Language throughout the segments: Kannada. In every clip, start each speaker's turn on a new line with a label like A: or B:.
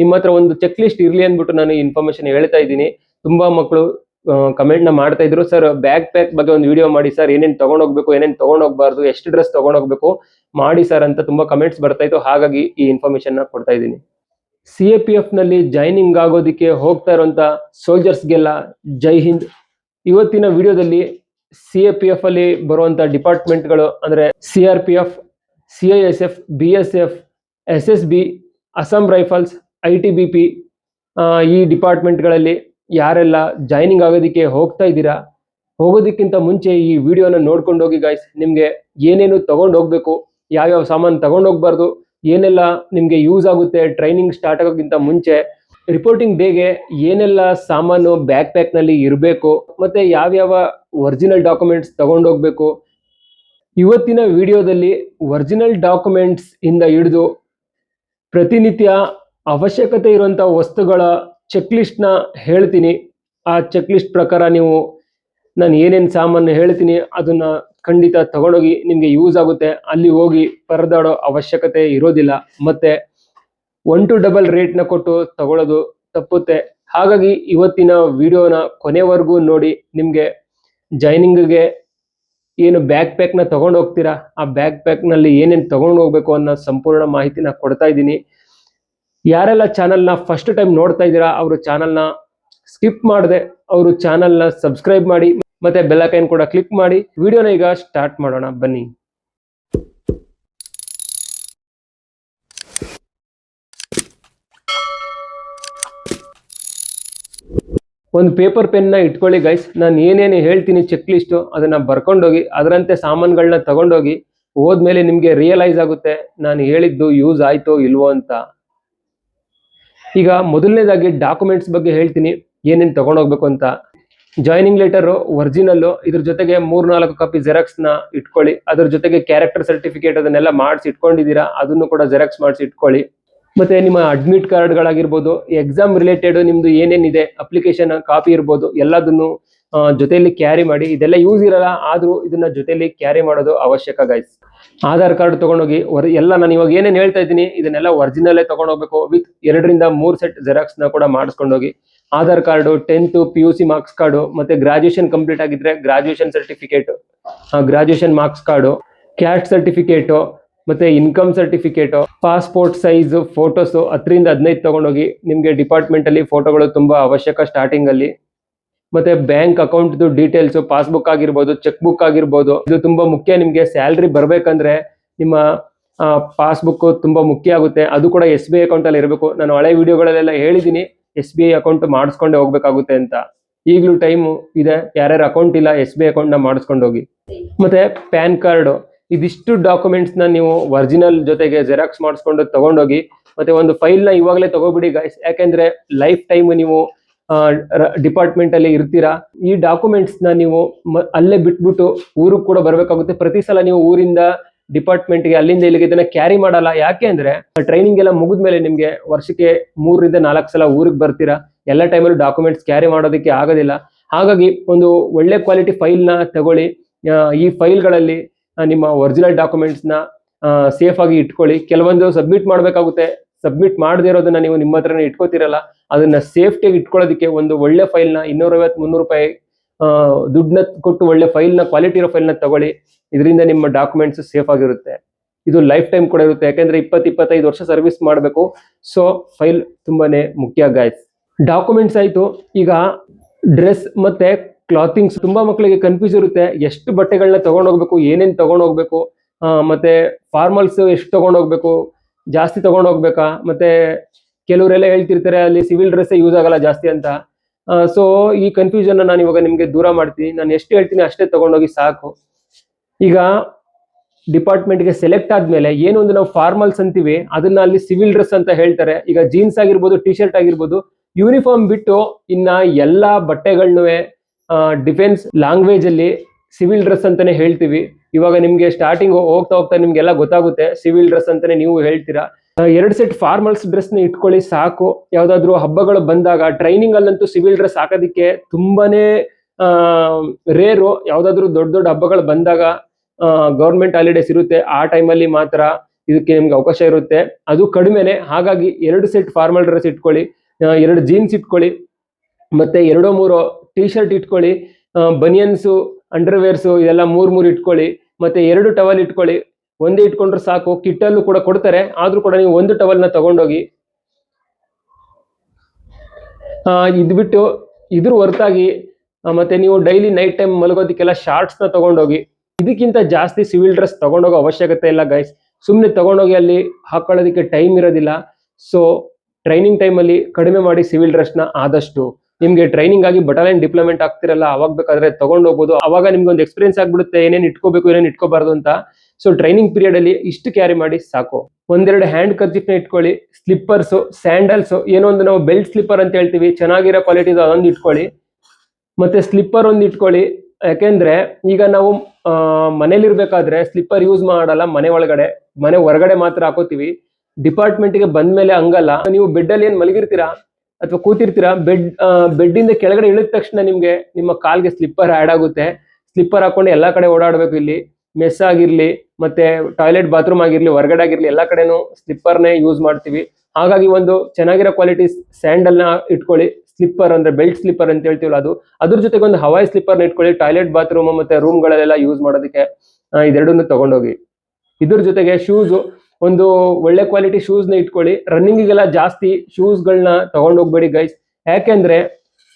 A: ನಿಮ್ಮ ಹತ್ರ ಒಂದು ಚೆಕ್ ಲಿಸ್ಟ್ ಇರ್ಲಿ ಅಂದ್ಬಿಟ್ಟು ನಾನು ಇನ್ಫಾರ್ಮೇಶನ್ ಹೇಳ್ತಾ ಇದ್ದೀನಿ. ತುಂಬಾ ಮಕ್ಕಳು ಕಮೆಂಟ್ನ ಮಾಡ್ತಾ ಇದ್ರು. ಸರ್ ಬ್ಯಾಗ್ ಪ್ಯಾಕ್ ಬಗ್ಗೆ ಒಂದು ವಿಡಿಯೋ ಮಾಡಿ. ಸರ್ ಏನೇನು ತಗೊಂಡ್ ಹೋಗ್ಬೇಕು ತಗೊಂಡೋಗ್ಬಾರ್ದು ತಗೊಂಡ್ ಹೋಗ್ಬಾರ್ದು ಎಷ್ಟು ಡ್ರೆಸ್ ತಗೊಂಡ್ ಹೋಗ್ಬೇಕು ಮಾಡಿ ಸರ್ ಅಂತ ತುಂಬಾ ಕಮೆಂಟ್ಸ್ ಬರ್ತಾ ಇತ್ತು. ಹಾಗಾಗಿ ಈ ಇನ್ಫಾರ್ಮೇಶನ್ನ ಕೊಡ್ತಾ ಇದ್ದೀನಿ. ಸಿ ಎ ಪಿ ಎಫ್ನಲ್ಲಿ ಜಾಯ್ನಿಂಗ್ ಆಗೋದಕ್ಕೆ ಹೋಗ್ತಾ ಇರುವಂತ ಸೋಲ್ಜರ್ಸ್ಗೆಲ್ಲ ಜೈ ಹಿಂದ್. ಇವತ್ತಿನ ವಿಡಿಯೋದಲ್ಲಿ ಸಿ ಎ ಪಿ ಎಫ್ ಅಲ್ಲಿ ಬರುವಂತ ಡಿಪಾರ್ಟ್ಮೆಂಟ್ಗಳು ಅಂದ್ರೆ C R P F C I S F B S F S S B Assam rifles I T B P ಈ ಡಿಪಾರ್ಟ್ಮೆಂಟ್ಗಳಲ್ಲಿ ಯಾರೆಲ್ಲ ಜಾಯ್ನಿಂಗ್ ಆಗೋದಕ್ಕೆ ಹೋಗ್ತಾ ಇದ್ದೀರಾ, ಹೋಗೋದಕ್ಕಿಂತ ಮುಂಚೆ ಈ ವಿಡಿಯೋನ ನೋಡ್ಕೊಂಡು ಹೋಗಿ ಗಾಯ್ಸ್ ನಿಮಗೆ ಏನೇನು ತೊಗೊಂಡು ಹೋಗ್ಬೇಕು ಯಾವ್ಯಾವ ಸಾಮಾನು ತೊಗೊಂಡು ಹೋಗ್ಬಾರ್ದು ಏನೆಲ್ಲ ನಿಮಗೆ ಯೂಸ್ ಆಗುತ್ತೆ ಟ್ರೈನಿಂಗ್ ಸ್ಟಾರ್ಟ್ ಆಗೋಕ್ಕಿಂತ ಮುಂಚೆ ರಿಪೋರ್ಟಿಂಗ್ ಡೇಗೆ ಏನೆಲ್ಲ ಸಾಮಾನು ಬ್ಯಾಕ್ ಪ್ಯಾಕ್ನಲ್ಲಿ ಇರಬೇಕು, ಮತ್ತೆ ಯಾವ್ಯಾವ ಒರಿಜಿನಲ್ ಡಾಕ್ಯುಮೆಂಟ್ಸ್ ತೊಗೊಂಡು ಹೋಗ್ಬೇಕು ಇವತ್ತಿನ ವಿಡಿಯೋದಲ್ಲಿ ಒರಿಜಿನಲ್ ಡಾಕ್ಯುಮೆಂಟ್ಸ್ ಇಂದ ಹಿಡಿದು ಪ್ರತಿನಿತ್ಯ ಅವಶ್ಯಕತೆ ಇರುವಂಥ ವಸ್ತುಗಳ ಚೆಕ್ ಲಿಸ್ಟ್ನ ಹೇಳ್ತೀನಿ. ಆ ಚೆಕ್ ಲಿಸ್ಟ್ ಪ್ರಕಾರ ನೀವು ನಾನು ಏನೇನು ಸಾಮಾನು ಹೇಳ್ತೀನಿ ಅದನ್ನ ಖಂಡಿತ ತಗೊಂಡೋಗಿ ನಿಮಗೆ ಯೂಸ್ ಆಗುತ್ತೆ. ಅಲ್ಲಿ ಹೋಗಿ ಪರದಾಡೋ ಅವಶ್ಯಕತೆ ಇರೋದಿಲ್ಲ. ಮತ್ತೆ ಒನ್ ಟು ಡಬಲ್ ರೇಟ್ನ ಕೊಟ್ಟು ತಗೊಳ್ಳೋದು ತಪ್ಪುತ್ತೆ. ಹಾಗಾಗಿ ಇವತ್ತಿನ ವಿಡಿಯೋನ ಕೊನೆವರೆಗೂ ನೋಡಿ ನಿಮಗೆ ಜಾಯ್ನಿಂಗ್ಗೆ ಏನು ಬ್ಯಾಕ್ ಪ್ಯಾಕ್ನ ತಗೊಂಡು ಹೋಗ್ತೀರಾ ಆ ಬ್ಯಾಕ್ ಪ್ಯಾಕ್ನಲ್ಲಿ ಏನೇನು ತಗೊಂಡು ಹೋಗ್ಬೇಕು ಅನ್ನೋ ಸಂಪೂರ್ಣ ಮಾಹಿತಿನ ಕೊಡ್ತಾ ಇದ್ದೀನಿ. ಯಾರೆಲ್ಲ ಚಾನಲ್ನ ಫಸ್ಟ್ ಟೈಮ್ ನೋಡ್ತಾ ಇದ್ದೀರಾ, ಅವರು ಚಾನಲ್ನ ಸ್ಕಿಪ್ ಮಾಡದೆ, ಅವರು ಚಾನಲ್ನ ಸಬ್ಸ್ಕ್ರೈಬ್ ಮಾಡಿ, ಮತ್ತೆ ಬೆಲ್ಲಕೈನ್ ಕೂಡ ಕ್ಲಿಕ್ ಮಾಡಿ. ವಿಡಿಯೋನ ಈಗ ಸ್ಟಾರ್ಟ್ ಮಾಡೋಣ, ಬನ್ನಿ. ಒಂದು ಪೇಪರ್ ಪೆನ್ನ ಇಟ್ಕೊಳ್ಳಿ ಗೈಸ್ ನಾನು ಏನೇನು ಹೇಳ್ತೀನಿ ಚೆಕ್ ಲಿಸ್ಟು ಅದನ್ನು ಬರ್ಕೊಂಡೋಗಿ, ಅದರಂತೆ ಸಾಮಾನುಗಳನ್ನ ತಗೊಂಡೋಗಿ, ಹೋದ್ಮೇಲೆ ನಿಮಗೆ ರಿಯಲೈಸ್ ಆಗುತ್ತೆ, ನಾನು ಹೇಳಿದ್ದು ಯೂಸ್ ಆಯಿತು ಇಲ್ವೋ ಅಂತ. ಈಗ ಮೊದಲನೇದಾಗಿ ಡಾಕ್ಯುಮೆಂಟ್ಸ್ ಬಗ್ಗೆ ಹೇಳ್ತೀನಿ, ಏನೇನು ತಗೊಂಡೋಗ್ಬೇಕು ಅಂತ. ಜಾಯ್ನಿಂಗ್ ಲೆಟರ್ ಒರಿಜಿನಲ್ಲು ಇದ್ರ ಜೊತೆಗೆ ಮೂರ್ನಾಲ್ಕು ಕಾಪಿ ಜೆರಾಕ್ಸ್ನ ಇಟ್ಕೊಳ್ಳಿ. ಅದ್ರ ಜೊತೆಗೆ ಕ್ಯಾರೆಕ್ಟರ್ ಸರ್ಟಿಫಿಕೇಟ್ ಅದನ್ನೆಲ್ಲ ಮಾಡಿಸಿ ಇಟ್ಕೊಂಡಿದ್ದೀರಾ, ಅದನ್ನು ಕೂಡ ಜೆರಾಕ್ಸ್ ಮಾಡಿಸಿ ಇಟ್ಕೊಳ್ಳಿ. ಮತ್ತೆ ನಿಮ್ಮ ಅಡ್ಮಿಟ್ ಕಾರ್ಡ್ಗಳಾಗಿರ್ಬೋದು ಎಕ್ಸಾಮ್ ರಿಲೇಟೆಡ್ ನಿಮ್ದು ಏನೇನಿದೆ ಅಪ್ಲಿಕೇಶನ್ ಕಾಪಿ ಇರ್ಬೋದು, ಎಲ್ಲದನ್ನು ಜೊತೆಯಲ್ಲಿ ಕ್ಯಾರಿ ಮಾಡಿ. ಇದೆಲ್ಲ ಯೂಸ್ ಇರಲ್ಲ, ಆದ್ರೂ ಇದನ್ನ ಜೊತೆಯಲ್ಲಿ ಕ್ಯಾರಿ ಮಾಡೋದು ಅವಶ್ಯಕ ಗೈಸ್ ಆಧಾರ್ ಕಾರ್ಡ್ ತಗೊಂಡೋಗಿ ಎಲ್ಲ ನಾನು ಇವಾಗ ಏನೇನು ಹೇಳ್ತಾ ಇದ್ದೀನಿ, ಇದನ್ನೆಲ್ಲ ಒರಿಜಿನಲ್ಲೇ ತಗೊಂಡೋಗ್ಬೇಕು. ವಿತ್ ಎರಡರಿಂದ ಮೂರು ಸೆಟ್ ಜೆರಾಕ್ಸ್ನ ಕೂಡ ಮಾಡಿಸ್ಕೊಂಡೋಗಿ. Aadhaar card tenth P U C marks card, ಮತ್ತೆ ಗ್ರಾಜುಯೇಷನ್ ಕಂಪ್ಲೀಟ್ ಆಗಿದ್ರೆ graduation certificate graduation marks card caste certificate ಮತ್ತೆ income certificate passport size photos ಹತ್ತರಿಂದ ಹದಿನೈದು ತಗೊಂಡೋಗಿ. ನಿಮಗೆ ಡಿಪಾರ್ಟ್ಮೆಂಟ್ ಅಲ್ಲಿ ಫೋಟೋಗಳು ತುಂಬಾ ಅವಶ್ಯಕ ಸ್ಟಾರ್ಟಿಂಗ್ ಅಲ್ಲಿ. ಮತ್ತೆ ಬ್ಯಾಂಕ್ ಅಕೌಂಟ್ ಡೀಟೇಲ್ಸ್, ಪಾಸ್ಬುಕ್ ಆಗಿರ್ಬೋದು, ಚೆಕ್ ಬುಕ್ ಆಗಿರ್ಬೋದು, ಇದು ತುಂಬಾ ಮುಖ್ಯ. ನಿಮ್ಗೆ ಸ್ಯಾಲ್ರಿ ಬರ್ಬೇಕಂದ್ರೆ ನಿಮ್ಮ ಪಾಸ್ಬುಕ್ ತುಂಬಾ ಮುಖ್ಯ ಆಗುತ್ತೆ. ಅದು ಕೂಡ ಎಸ್ ಬಿ ಐ ಅಕೌಂಟ್ ಅಲ್ಲಿ ಇರಬೇಕು. ನಾನು ಹಳೆ ವಿಡಿಯೋಗಳಲ್ಲೆಲ್ಲ ಹೇಳಿದೀನಿ ಎಸ್ ಬಿ ಐ ಅಕೌಂಟ್ ಮಾಡಿಸ್ಕೊಂಡೇ ಹೋಗ್ಬೇಕಾಗುತ್ತೆ ಅಂತ. ಈಗಲೂ ಟೈಮು ಇದೆ. ಯಾರ್ಯಾರ ಅಕೌಂಟ್ ಇಲ್ಲ, ಎಸ್ ಬಿ ಐ ಅಕೌಂಟ್ನ ಮಾಡಿಸ್ಕೊಂಡು ಹೋಗಿ ಮತ್ತೆ ಪ್ಯಾನ್ ಕಾರ್ಡ್. ಇದಿಷ್ಟು ಡಾಕ್ಯುಮೆಂಟ್ಸ್ನ ನೀವು ಒರಿಜಿನಲ್ ಜೊತೆಗೆ ಜೆರಾಕ್ಸ್ ಮಾಡಿಸ್ಕೊಂಡು ತಗೊಂಡೋಗಿ, ಮತ್ತೆ ಒಂದು ಫೈಲ್ನ ಇವಾಗಲೇ ತಗೋಬಿಡಿ ಗೈಸ್ ಯಾಕೆಂದ್ರೆ ಲೈಫ್ ಟೈಮ್ ನೀವು ಡಿಪಾರ್ಟ್ಮೆಂಟ್ ಅಲ್ಲಿ ಇರ್ತೀರಾ? ಈ ಡಾಕ್ಯುಮೆಂಟ್ಸ್ನ ನೀವು ಅಲ್ಲೇ ಬಿಟ್ಬಿಟ್ಟು ಊರಿಗೆ ಕೂಡ ಬರಬೇಕಾಗುತ್ತೆ. ಪ್ರತಿ ಸಲ ನೀವು ಊರಿಂದ ಡಿಪಾರ್ಟ್ಮೆಂಟ್ಗೆ ಅಲ್ಲಿಂದ ಇಲ್ಲಿಗೆ ಇದನ್ನ ಕ್ಯಾರಿ ಮಾಡಲ್ಲ. ಯಾಕೆ ಅಂದ್ರೆ ಟ್ರೈನಿಂಗ್ ಎಲ್ಲ ಮುಗಿದ್ಮೇಲೆ ನಿಮ್ಗೆ ವರ್ಷಕ್ಕೆ ಮೂರರಿಂದ ನಾಲ್ಕು ಸಲ ಊರಿಗೆ ಬರ್ತೀರಾ? ಎಲ್ಲ ಟೈಮಲ್ಲೂ ಡಾಕ್ಯುಮೆಂಟ್ಸ್ ಕ್ಯಾರಿ ಮಾಡೋದಕ್ಕೆ ಆಗೋದಿಲ್ಲ. ಹಾಗಾಗಿ ಒಂದು ಒಳ್ಳೆ ಕ್ವಾಲಿಟಿ ಫೈಲ್ನ ತಗೊಳ್ಳಿ. ಈ ಈ ಫೈಲ್ಗಳಲ್ಲಿ ನಿಮ್ಮ ಒರಿಜಿನಲ್ ಡಾಕ್ಯುಮೆಂಟ್ಸ್ನ ಸೇಫ್ ಆಗಿ ಇಟ್ಕೊಳ್ಳಿ. ಕೆಲವೊಂದು ಸಬ್ಮಿಟ್ ಮಾಡಬೇಕಾಗುತ್ತೆ. ಸಬ್ಮಿಟ್ ಮಾಡದೇ ಇರೋದನ್ನ ನೀವು ನಿಮ್ಮ ಹತ್ರನೇ ಇಟ್ಕೋತಿರಲ್ಲ, ಅದನ್ನ ಸೇಫ್ಟಿಯಾಗಿ ಇಟ್ಕೊಳ್ಳೋದಕ್ಕೆ ಒಂದು ಒಳ್ಳೆ ಫೈಲ್ನ ಇನ್ನೂರೈವತ್ತು ಮುನ್ನೂರು ರೂಪಾಯಿ ದುಡ್ಡನ್ನ ಕೊಟ್ಟು ಒಳ್ಳೆ ಫೈಲ್ನ ಕ್ವಾಲಿಟಿ ಇರೋ ಫೈಲ್ನ ತಗೊಳ್ಳಿ. ಇದರಿಂದ ನಿಮ್ಮ ಡಾಕ್ಯುಮೆಂಟ್ಸ್ ಸೇಫ್ ಆಗಿರುತ್ತೆ. ಇದು ಲೈಫ್ ಟೈಮ್ ಕೂಡ ಇರುತ್ತೆ. ಯಾಕೆಂದ್ರೆ ಇಪ್ಪತ್ತು, ಇಪ್ಪತ್ತೈದು ವರ್ಷ ಸರ್ವಿಸ್ ಮಾಡಬೇಕು. ಸೊ ಫೈಲ್ ತುಂಬಾನೇ ಮುಖ್ಯ ಗಾಯ್ಸ್ ಡಾಕ್ಯುಮೆಂಟ್ಸ್ ಆಯ್ತು. ಈಗ ಡ್ರೆಸ್ ಮತ್ತೆ ಕ್ಲಾತಿಂಗ್ಸ್ ತುಂಬಾ ಮಕ್ಕಳಿಗೆ ಕನ್ಫ್ಯೂಸ್ ಇರುತ್ತೆ. ಎಷ್ಟು ಬಟ್ಟೆಗಳನ್ನ ತಗೊಂಡೋಗ್ಬೇಕು, ಏನೇನು ತಗೊಂಡೋಗ್ಬೇಕು ಮತ್ತೆ ಫಾರ್ಮಲ್ಸ್ ಎಷ್ಟು ತಗೊಂಡ್ ಹೋಗ್ಬೇಕು ಜಾಸ್ತಿ ತಗೊಂಡು ಹೋಗ್ಬೇಕಾ? ಮತ್ತೆ ಕೆಲವರೆಲ್ಲ ಹೇಳ್ತಿರ್ತಾರೆ ಅಲ್ಲಿ ಸಿವಿಲ್ ಡ್ರೆಸ್ ಯೂಸ್ ಆಗಲ್ಲ ಜಾಸ್ತಿ ಅಂತ. ಸೊ ಈ ಕನ್ಫ್ಯೂಷನ್ ನಾನು ಇವಾಗ ನಿಮ್ಗೆ ದೂರ ಮಾಡ್ತೀನಿ. ನಾನು ಎಷ್ಟು ಹೇಳ್ತೀನಿ ಅಷ್ಟೇ ತಗೊಂಡೋಗಿ ಸಾಕು. ಈಗ ಡಿಪಾರ್ಟ್ಮೆಂಟ್ಗೆ ಸೆಲೆಕ್ಟ್ ಆದ್ಮೇಲೆ ಏನು ಒಂದು ನಾವು ಫಾರ್ಮಲ್ಸ್ ಅಂತೀವಿ, ಅದನ್ನ ಅಲ್ಲಿ ಸಿವಿಲ್ ಡ್ರೆಸ್ ಅಂತ ಹೇಳ್ತಾರೆ. ಈಗ ಜೀನ್ಸ್ ಆಗಿರ್ಬೋದು ಟಿ ಶರ್ಟ್ ಆಗಿರ್ಬೋದು ಯೂನಿಫಾರ್ಮ್ ಬಿಟ್ಟು ಇನ್ನ ಎಲ್ಲಾ ಬಟ್ಟೆಗಳನ್ನೂ ಡಿಫೆನ್ಸ್ ಲ್ಯಾಂಗ್ವೇಜ್ ಅಲ್ಲಿ ಸಿವಿಲ್ ಡ್ರೆಸ್ ಅಂತಾನೆ ಹೇಳ್ತೀವಿ. ಇವಾಗ ನಿಮ್ಗೆ ಸ್ಟಾರ್ಟಿಂಗ್ ಹೋಗ್ತಾ ಹೋಗ್ತಾ ನಿಮ್ಗೆಲ್ಲ ಗೊತ್ತಾಗುತ್ತೆ, ಸಿವಿಲ್ ಡ್ರೆಸ್ ಅಂತಾನೆ ನೀವು ಹೇಳ್ತೀರಾ. ಎರಡು ಸೆಟ್ ಫಾರ್ಮಲ್ಸ್ ಡ್ರೆಸ್ನ ಇಟ್ಕೊಳ್ಳಿ ಸಾಕು. ಯಾವ್ದಾದ್ರು ಹಬ್ಬಗಳು ಬಂದಾಗ ಟ್ರೈನಿಂಗ್ ಅಲ್ಲಂತೂ ಸಿವಿಲ್ ಡ್ರೆಸ್ ಹಾಕೋದಿಕ್ಕೆ ತುಂಬಾನೇ ರೇರು ಯಾವ್ದಾದ್ರು ದೊಡ್ಡ ದೊಡ್ಡ ಹಬ್ಬಗಳು ಬಂದಾಗ ಗೌರ್ಮೆಂಟ್ ಹಾಲಿಡೇಸ್ ಇರುತ್ತೆ. ಆ ಟೈಮಲ್ಲಿ ಮಾತ್ರ ಇದಕ್ಕೆ ನಿಮ್ಗೆ ಅವಕಾಶ ಇರುತ್ತೆ. ಅದು ಕಡಿಮೆನೆ. ಹಾಗಾಗಿ ಎರಡು ಸೆಟ್ ಫಾರ್ಮಲ್ ಡ್ರೆಸ್ ಇಟ್ಕೊಳ್ಳಿ. ಎರಡು ಜೀನ್ಸ್ ಇಟ್ಕೊಳ್ಳಿ. ಮತ್ತೆ ಎರಡೋ ಮೂರು ಟಿ ಶರ್ಟ್ ಇಟ್ಕೊಳ್ಳಿ ಬನಿಯನ್ಸು ಅಂಡರ್ವೇರ್ಸು ಇದೆಲ್ಲ ಮೂರ್ ಮೂರ್ ಇಟ್ಕೊಳ್ಳಿ ಮತ್ತೆ ಎರಡು ಟವಲ್ ಇಟ್ಕೊಳ್ಳಿ. ಒಂದೇ ಇಟ್ಕೊಂಡ್ರೆ ಸಾಕು ಕಿಟ್ಟಲ್ಲೂ ಕೂಡ ಕೊಡ್ತಾರೆ ಆದ್ರೂ ಕೂಡ ನೀವು ಒಂದು ಟವಲ್ನ ತಗೊಂಡೋಗಿ. ಆ, ಇದ್ ಬಿಟ್ಟು ಇದ್ರ ಹೊರತಾಗಿ ಮತ್ತೆ ನೀವು ಡೈಲಿ ನೈಟ್ ಟೈಮ್ ಮಲಗೋದಕ್ಕೆಲ್ಲ ಶಾರ್ಟ್ಸ್ನ ತಗೊಂಡೋಗಿ. ಇದಕ್ಕಿಂತ ಜಾಸ್ತಿ ಸಿವಿಲ್ ಡ್ರೆಸ್ ತಗೊಂಡೋಗೋ ಅವಶ್ಯಕತೆ ಇಲ್ಲ ಗೈಸ್ ಸುಮ್ಮನೆ ತಗೊಂಡೋಗಿ ಅಲ್ಲಿ ಹಾಕೊಳ್ಳೋದಕ್ಕೆ ಟೈಮ್ ಇರೋದಿಲ್ಲ. ಸೊ ಟ್ರೈನಿಂಗ್ ಟೈಮಲ್ಲಿ ಕಡಿಮೆ ಮಾಡಿ ಸಿವಿಲ್ ಡ್ರೆಸ್ನ ಆದಷ್ಟು. ನಿಮ್ಗೆ ಟ್ರೈನಿಂಗ್ ಆಗಿ ಬಟಾಲಿಯನ್ ಡಿಪ್ಲೊಮೆಂಟ್ ಆಗ್ತಿರಲ್ಲ, ಅವಾಗ ಬೇಕಾದ್ರೆ ತಗೊಂಡು ಹೋಗ್ಬೋದು. ಅವಾಗ ನಿಮ್ಗೆ ಒಂದು ಎಕ್ಸ್ಪೀರಿಯನ್ಸ್ ಆಗ್ಬಿಡುತ್ತೆ, ಏನೇನು ಇಟ್ಕೋಬೇಕು, ಏನೇನು ಇಟ್ಕೋಬಾರ್ದು ಅಂತ. ಸೊ ಟ್ರೈನಿಂಗ್ ಪೀರಿಯಡ್ ಅಲ್ಲಿ ಇಷ್ಟು ಕ್ಯಾರಿ ಮಾಡಿ ಸಾಕು. ಒಂದೆರಡು ಹ್ಯಾಂಡ್ ಕರ್ಚಿಫ್ನ ಇಟ್ಕೊಳ್ಳಿ ಸ್ಲಿಪ್ಪರ್ಸ್ ಸ್ಯಾಂಡಲ್ಸ್ ಏನೋ ಒಂದು ನಾವು ಬೆಲ್ಟ್ ಸ್ಲಿಪ್ಪರ್ ಅಂತ ಹೇಳ್ತೀವಿ, ಚೆನ್ನಾಗಿರೋ ಕ್ವಾಲಿಟಿ ಅದೊಂದು ಇಟ್ಕೊಳ್ಳಿ. ಮತ್ತೆ ಸ್ಲಿಪ್ಪರ್ ಒಂದು ಇಟ್ಕೊಳ್ಳಿ. ಯಾಕೆಂದ್ರೆ ಈಗ ನಾವು ಮನೇಲಿರ್ಬೇಕಾದ್ರೆ ಸ್ಲಿಪ್ಪರ್ ಯೂಸ್ ಮಾಡಲ್ಲ ಮನೆ ಒಳಗಡೆ. ಮನೆ ಹೊರಗಡೆ ಮಾತ್ರ ಹಾಕೋತೀವಿ. ಡಿಪಾರ್ಟ್ಮೆಂಟ್ಗೆ ಬಂದ್ಮೇಲೆ ಹಂಗಲ್ಲ. ನೀವು ಬೆಡ್ ಅಲ್ಲಿ ಏನ್ ಮಲಗಿರ್ತೀರಾ? ಅಥವಾ ಕೂತಿರ್ತೀರಾ? ಬೆಡ್ ಬೆಡ್ ಇಂದ ಕೆಳಗಡೆ ಇಳಿದ ತಕ್ಷಣ ನಿಮ್ಗೆ ನಿಮ್ಮ ಕಾಲ್ಗೆ ಸ್ಲಿಪ್ಪರ್ ಆಡ್ ಆಗುತ್ತೆ. ಸ್ಲಿಪ್ಪರ್ ಹಾಕೊಂಡು ಎಲ್ಲಾ ಕಡೆ ಓಡಾಡ್ಬೇಕು ಇಲ್ಲಿ. ಮೆಸ್ ಆಗಿರಲಿ, ಮತ್ತೆ ಟಾಯ್ಲೆಟ್ ಬಾತ್ರೂಮ್ ಆಗಿರ್ಲಿ, ಹೊರಗಡೆ ಆಗಿರಲಿ, ಎಲ್ಲ ಕಡೆನೂ ಸ್ಲಿಪ್ಪರ್ನೇ ಯೂಸ್ ಮಾಡ್ತೀವಿ. ಹಾಗಾಗಿ ಒಂದು ಚೆನ್ನಾಗಿರೋ ಕ್ವಾಲಿಟಿ ಸ್ಯಾಂಡಲ್ನ ಇಟ್ಕೊಳ್ಳಿ. ಸ್ಲಿಪ್ಪರ್ ಅಂದ್ರೆ ಬೆಲ್ಟ್ ಸ್ಲಿಪ್ಪರ್ ಅಂತ ಹೇಳ್ತೀವಲ್ಲ ಅದು. ಅದ್ರ ಜೊತೆಗೆ ಒಂದು ಹವಾಯಿ ಸ್ಲಿಪ್ಪರ್ನ ಇಟ್ಕೊಳ್ಳಿ. ಟಾಯ್ಲೆಟ್ ಬಾತ್ರೂಮ್ ಮತ್ತೆ ರೂಮ್ ಗಳಲ್ಲೆಲ್ಲ ಯೂಸ್ ಮಾಡೋದಕ್ಕೆ ಇದೆರಡನ್ನು ತಗೊಂಡೋಗಿ. ಇದ್ರ ಜೊತೆಗೆ ಶೂಸ್ ಒಂದು ಒಳ್ಳೆ ಕ್ವಾಲಿಟಿ ಶೂಸ್ನ ಇಟ್ಕೊಳ್ಳಿ. ರನ್ನಿಂಗಿಗೆಲ್ಲ ಜಾಸ್ತಿ ಶೂಸ್ಗಳನ್ನ ತೊಗೊಂಡು ತಗೊಂಡ್ ಹೋಗ್ಬೇಡಿ ಗೈಸ್ ಯಾಕೆಂದ್ರೆ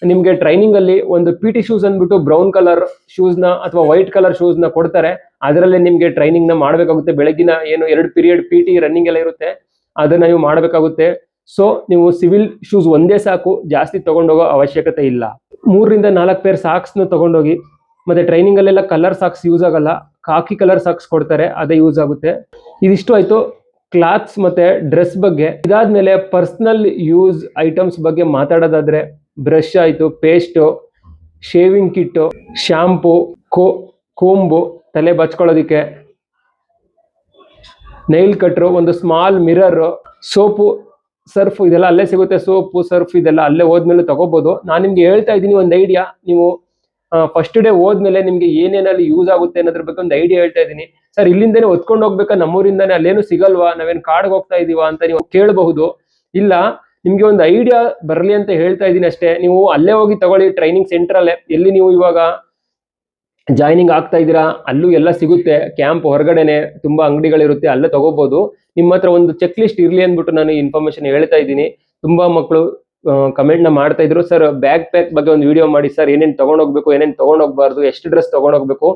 A: ನಿಮಗೆ ಟ್ರೈನಿಂಗ್ ಅಲ್ಲಿ ಒಂದು ಪಿ ಟಿ ಶೂಸ್ ಅಂದ್ಬಿಟ್ಟು ಬ್ರೌನ್ ಕಲರ್ ಶೂಸ್ನ ಅಥವಾ ವೈಟ್ ಕಲರ್ ಶೂಸ್ನ ಕೊಡ್ತಾರೆ. ಅದರಲ್ಲೇ ನಿಮಗೆ ಟ್ರೈನಿಂಗ್ನ ಮಾಡಬೇಕಾಗುತ್ತೆ. ಬೆಳಗಿನ ಏನು ಎರಡು ಪೀರಿಯಡ್ ಪಿ ಟಿ ರನ್ನಿಂಗ್ ಎಲ್ಲ ಇರುತ್ತೆ. ಅದನ್ನ ನೀವು ಮಾಡಬೇಕಾಗುತ್ತೆ. ಸೊ ನೀವು ಸಿವಿಲ್ ಶೂಸ್ ಒಂದೇ ಸಾಕು. ಜಾಸ್ತಿ ತಗೊಂಡೋಗೋ ಅವಶ್ಯಕತೆ ಇಲ್ಲ. ಮೂರರಿಂದ ನಾಲ್ಕು ಪೇರ್ ಸಾಕ್ಸ್ನ ತೊಗೊಂಡೋಗಿ, ಮತ್ತೆ ಟ್ರೈನಿಂಗ್ ಅಲ್ಲೆಲ್ಲ ಕಲರ್ ಸಾಕ್ಸ್ ಯೂಸ್ ಆಗಲ್ಲ. ಕಾಕಿ ಕಲರ್ ಸಾಕ್ಸ್ ಕೊಡ್ತಾರೆ, ಅದೇ ಯೂಸ್ ಆಗುತ್ತೆ. ಇದಿಷ್ಟು ಆಯಿತು ಕ್ಲಾತ್ಸ್ ಮತ್ತೆ ಡ್ರೆಸ್ ಬಗ್ಗೆ. ಇದಾದ್ಮೇಲೆ ಪರ್ಸನಲ್ ಯೂಸ್ ಐಟಮ್ಸ್ ಬಗ್ಗೆ ಮಾತಾಡೋದಾದ್ರೆ ಬ್ರಷ್ ಆಯಿತು ಪೇಸ್ಟು ಶೇವಿಂಗ್ ಕಿಟ್ಟು ಶಾಂಪೂ ಕೋ ಕೋಂಬು ತಲೆ ಬಚ್ಕೊಳ್ಳೋದಕ್ಕೆ ನೈಲ್ ಕಟ್ರು ಒಂದು ಸ್ಮಾಲ್ ಮಿರರು ಸೋಪು ಸರ್ಫ್ ಇದೆಲ್ಲ ಅಲ್ಲೇ ಸಿಗುತ್ತೆ ಸೋಪು ಸರ್ಫ್ ಇದೆಲ್ಲ ಅಲ್ಲೇ ಹೋದ್ಮೇಲೆ ತಗೋಬೋದು. ನಾನು ನಿಮ್ಗೆ ಹೇಳ್ತಾ ಇದ್ದೀನಿ ಒಂದು ಐಡಿಯಾ ನೀವು ಫಸ್ಟ್ ಡೇ ಹೋದ್ಮೇಲೆ ನಿಮ್ಗೆ ಏನೇನಲ್ಲಿ ಯೂಸ್ ಆಗುತ್ತೆ ಅನ್ನೋದ್ರ ಬಗ್ಗೆ ಒಂದು ಐಡಿಯಾ ಹೇಳ್ತಾ ಇದ್ದೀನಿ. ಸರ್ ಇಲ್ಲಿಂದನೇ ಹೊತ್ಕೊಂಡು ಹೋಗ್ಬೇಕಾ? ನಮ್ಮೂರಿಂದಾನೆ ಅಲ್ಲೇನು ಸಿಗಲ್ವಾ? ನಾವೇನ್ ಕಾಡ್ಗೆ ಹೋಗ್ತಾ ಇದೀವಾ ಅಂತ ನೀವು ಕೇಳಬಹುದು. ಇಲ್ಲ, ನಿಮ್ಗೆ ಒಂದು ಐಡಿಯಾ ಬರಲಿ ಅಂತ ಹೇಳ್ತಾ ಇದ್ದೀನಿ ಅಷ್ಟೇ. ನೀವು ಅಲ್ಲೇ ಹೋಗಿ ತಗೊಳ್ಳಿ ಟ್ರೈನಿಂಗ್ ಸೆಂಟರ್ ಅಲ್ಲೇ. ಎಲ್ಲಿ ನೀವು ಇವಾಗ ಜಾಯ್ನಿಂಗ್ ಆಗ್ತಾ ಇದ್ದೀರಾ? ಅಲ್ಲೂ ಎಲ್ಲ ಸಿಗುತ್ತೆ. ಕ್ಯಾಂಪ್ ಹೊರಗಡೆನೆ, ತುಂಬಾ ಅಂಗಡಿಗಳಿರುತ್ತೆ, ಅಲ್ಲೇ ತಗೋಬಹುದು ನಿಮ್ಮ ಹತ್ರ ಒಂದು ಚೆಕ್ ಲಿಸ್ಟ್ ಇರ್ಲಿ ಅಂದ್ಬಿಟ್ಟು ನಾನು ಇನ್ಫಾರ್ಮೇಶನ್ ಹೇಳ್ತಾ ಇದ್ದೀನಿ. ತುಂಬಾ ಮಕ್ಕಳು ಕಮೆಂಟ್ನ ಮಾಡ್ತಾ ಇದ್ರು. ಸರ್ ಬ್ಯಾಗ್ ಪ್ಯಾಕ್ ಬಗ್ಗೆ ಒಂದು ವಿಡಿಯೋ ಮಾಡಿ ಸರ್ ಏನೇನ್ ತಗೊಂಡೋಗ್ಬೇಕು, ಏನೇನ್ ತಗೊಂಡೋಗ್ಬಾರ್ದು, ಎಷ್ಟು ಡ್ರೆಸ್ ತಗೊಂಡೋಗ್ಬೇಕು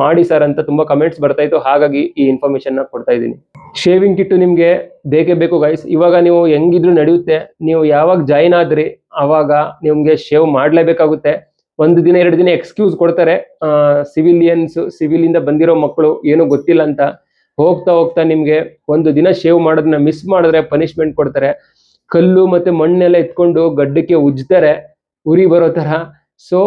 A: ಮಾಡಿ ಸರ್ ಅಂತ ತುಂಬಾ ಕಮೆಂಟ್ಸ್ ಬರ್ತಾ ಇತ್ತು. ಹಾಗಾಗಿ ಈ ಇನ್ಫಾರ್ಮೇಶನ್ನ ಕೊಡ್ತಾ ಇದ್ದೀನಿ. ಶೇವಿಂಗ್ ಕಿಟ್ ನಿಮ್ಗೆ ಬೇಕೇ ಬೇಕು ಗೈಸ್ ಇವಾಗ ನೀವು ಹೆಂಗಿದ್ರು ನಡೆಯುತ್ತೆ. ನೀವು ಯಾವಾಗ ಜಾಯಿನ್ ಆದ್ರಿ, ಅವಾಗ ನಿಮ್ಗೆ ಶೇವ್ ಮಾಡ್ಲೇಬೇಕಾಗುತ್ತೆ. ಒಂದು ದಿನ, ಎರಡು ದಿನ ಎಕ್ಸ್ಕ್ಯೂಸ್ ಕೊಡ್ತಾರೆ. ಸಿವಿಲಿಯನ್ಸ್ ಸಿವಿಲ್ ಇಂದ ಬಂದಿರೋ ಮಕ್ಕಳು ಏನು ಗೊತ್ತಿಲ್ಲ ಅಂತ. ಹೋಗ್ತಾ ಹೋಗ್ತಾ ನಿಮ್ಗೆ ಒಂದು ದಿನ ಶೇವ್ ಮಾಡೋದನ್ನ ಮಿಸ್ ಮಾಡಿದ್ರೆ ಪನಿಷ್ಮೆಂಟ್ ಕೊಡ್ತಾರೆ. ಕಲ್ಲು ಮತ್ತೆ ಮಣ್ಣೆಲ್ಲ ಎತ್ಕೊಂಡು ಗಡ್ಡಕ್ಕೆ ಉಜ್ತಾರೆ, ಉರಿ ಬರೋ ತರ. ಸೊ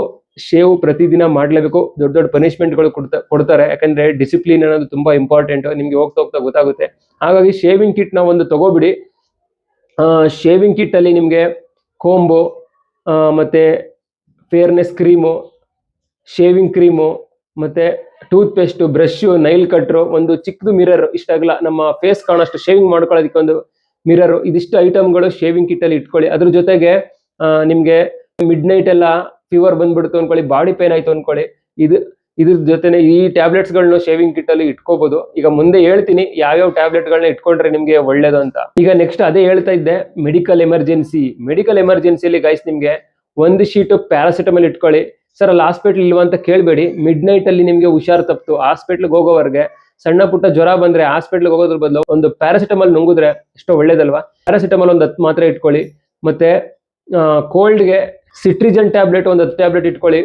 A: ಶೇವ್ ಪ್ರತಿದಿನ ಮಾಡ್ಲೇಬೇಕು. ದೊಡ್ಡ ದೊಡ್ಡ ಪನಿಷ್ಮೆಂಟ್ಗಳು ಕೊಡ್ತಾ, ಕೊಡ್ತಾರೆ. ಯಾಕಂದ್ರೆ ಡಿಸಿಪ್ಲಿನ್ ಅನ್ನೋದು ತುಂಬಾ ಇಂಪಾರ್ಟೆಂಟ್ ನಿಮ್ಗೆ ಹೋಗ್ತಾ ಹೋಗ್ತಾ ಗೊತ್ತಾಗುತ್ತೆ. ಹಾಗಾಗಿ ಶೇವಿಂಗ್ ಕಿಟ್ನ ಒಂದು ತಗೋಬಿಡಿ. ಶೇವಿಂಗ್ ಕಿಟ್ ಅಲ್ಲಿ ನಿಮ್ಗೆ ಕೋಂಬು ಮತ್ತೆ ಫೇರ್ನೆಸ್ ಕ್ರೀಮು ಶೇವಿಂಗ್ ಕ್ರೀಮು ಮತ್ತೆ toothpaste brush nail cutter ಒಂದು ಚಿಕ್ಕದು ಮಿರರ್ ಇಷ್ಟ ಆಗಲ್ಲ. ನಮ್ಮ ಫೇಸ್ ಕಾಣೋಷ್ಟು ಶೇವಿಂಗ್ ಮಾಡ್ಕೊಳ್ಳೋದಕ್ಕೆ ಒಂದು ಮಿರರ್, ಇದಿಷ್ಟು ಐಟಮ್ಗಳು ಶೇವಿಂಗ್ ಕಿಟ್ ಅಲ್ಲಿ ಇಟ್ಕೊಳ್ಳಿ. ಅದ್ರ ಜೊತೆಗೆ ನಿಮ್ಗೆ ಮಿಡ್ ನೈಟ್ ಎಲ್ಲ ಫೀವರ್ ಬಂದ್ಬಿಡ್ತು ಅನ್ಕೊಳ್ಳಿ, ಬಾಡಿ ಪೇನ್ ಆಯ್ತು ಅನ್ಕೊಳ್ಳಿ. ಇದು, ಇದ್ರ ಜೊತೆನೆ ಈ ಟ್ಯಾಬ್ಲೆಟ್ಸ್ ಗಳನ್ನ ಶೇವಿಂಗ್ ಕಿಟ್ ಅಲ್ಲಿ ಇಟ್ಕೋಬಹುದು ಈಗ ಮುಂದೆ ಹೇಳ್ತೀನಿ, ಯಾವ್ಯಾವ ಟ್ಯಾಬ್ಲೆಟ್ ಗಳನ್ನ ಇಟ್ಕೊಂಡ್ರೆ ನಿಮ್ಗೆ ಒಳ್ಳೇದು ಅಂತ. ಈಗ ನೆಕ್ಸ್ಟ್ ಅದೇ ಹೇಳ್ತಾ ಇದ್ದೆ ಮೆಡಿಕಲ್ ಎಮರ್ಜೆನ್ಸಿ ಮೆಡಿಕಲ್ ಎಮರ್ಜೆನ್ಸಿಯಲ್ಲಿ ಗೈಸ್ ನಿಮ್ಗೆ ಒಂದು ಶೀಟ್ ಪ್ಯಾರಾಸಿಟಮಲ್ ಇಟ್ಕೊಳ್ಳಿ. ಸರ್, ಅಲ್ಲಿ ಹಾಸ್ಪಿಟ್ಲ್ ಇಲ್ವಾ ಅಂತ ಕೇಳಬೇಡಿ. ಮಿಡ್ ನೈಟ್ ಅಲ್ಲಿ ನಿಮ್ಗೆ ಹುಷಾರ್ ತಪ್ತು. ಹಾಸ್ಪಿಟ್ಲ್ಗೆ ಹೋಗೋವರೆಗೆ ಸಣ್ಣ ಪುಟ್ಟ ಜ್ವರ ಬಂದ್ರೆ ಹಾಸ್ಪಿಟ್ಲ್ಗೆ ಹೋಗೋದ್ರ ಬದಲು ಒಂದು ಪ್ಯಾರಾಸಿಟಮಾಲ್ ನುಂಗಿದ್ರೆ ಎಷ್ಟೋ ಒಳ್ಳೇದಲ್ವಾ? ಪ್ಯಾರಾಸಿಟಮಾಲ್ ಒಂದು ಹತ್ತು ಮಾತ್ರೆ ಇಟ್ಕೊಳ್ಳಿ. ಮತ್ತೆ ಕೋಲ್ಡ್ಗೆ ಸಿಟ್ರಿಜನ್ ಟ್ಯಾಬ್ಲೆಟ್ ಒಂದು ಹತ್ತು ಟ್ಯಾಬ್ಲೆಟ್ ಇಟ್ಕೊಳ್ಳಿ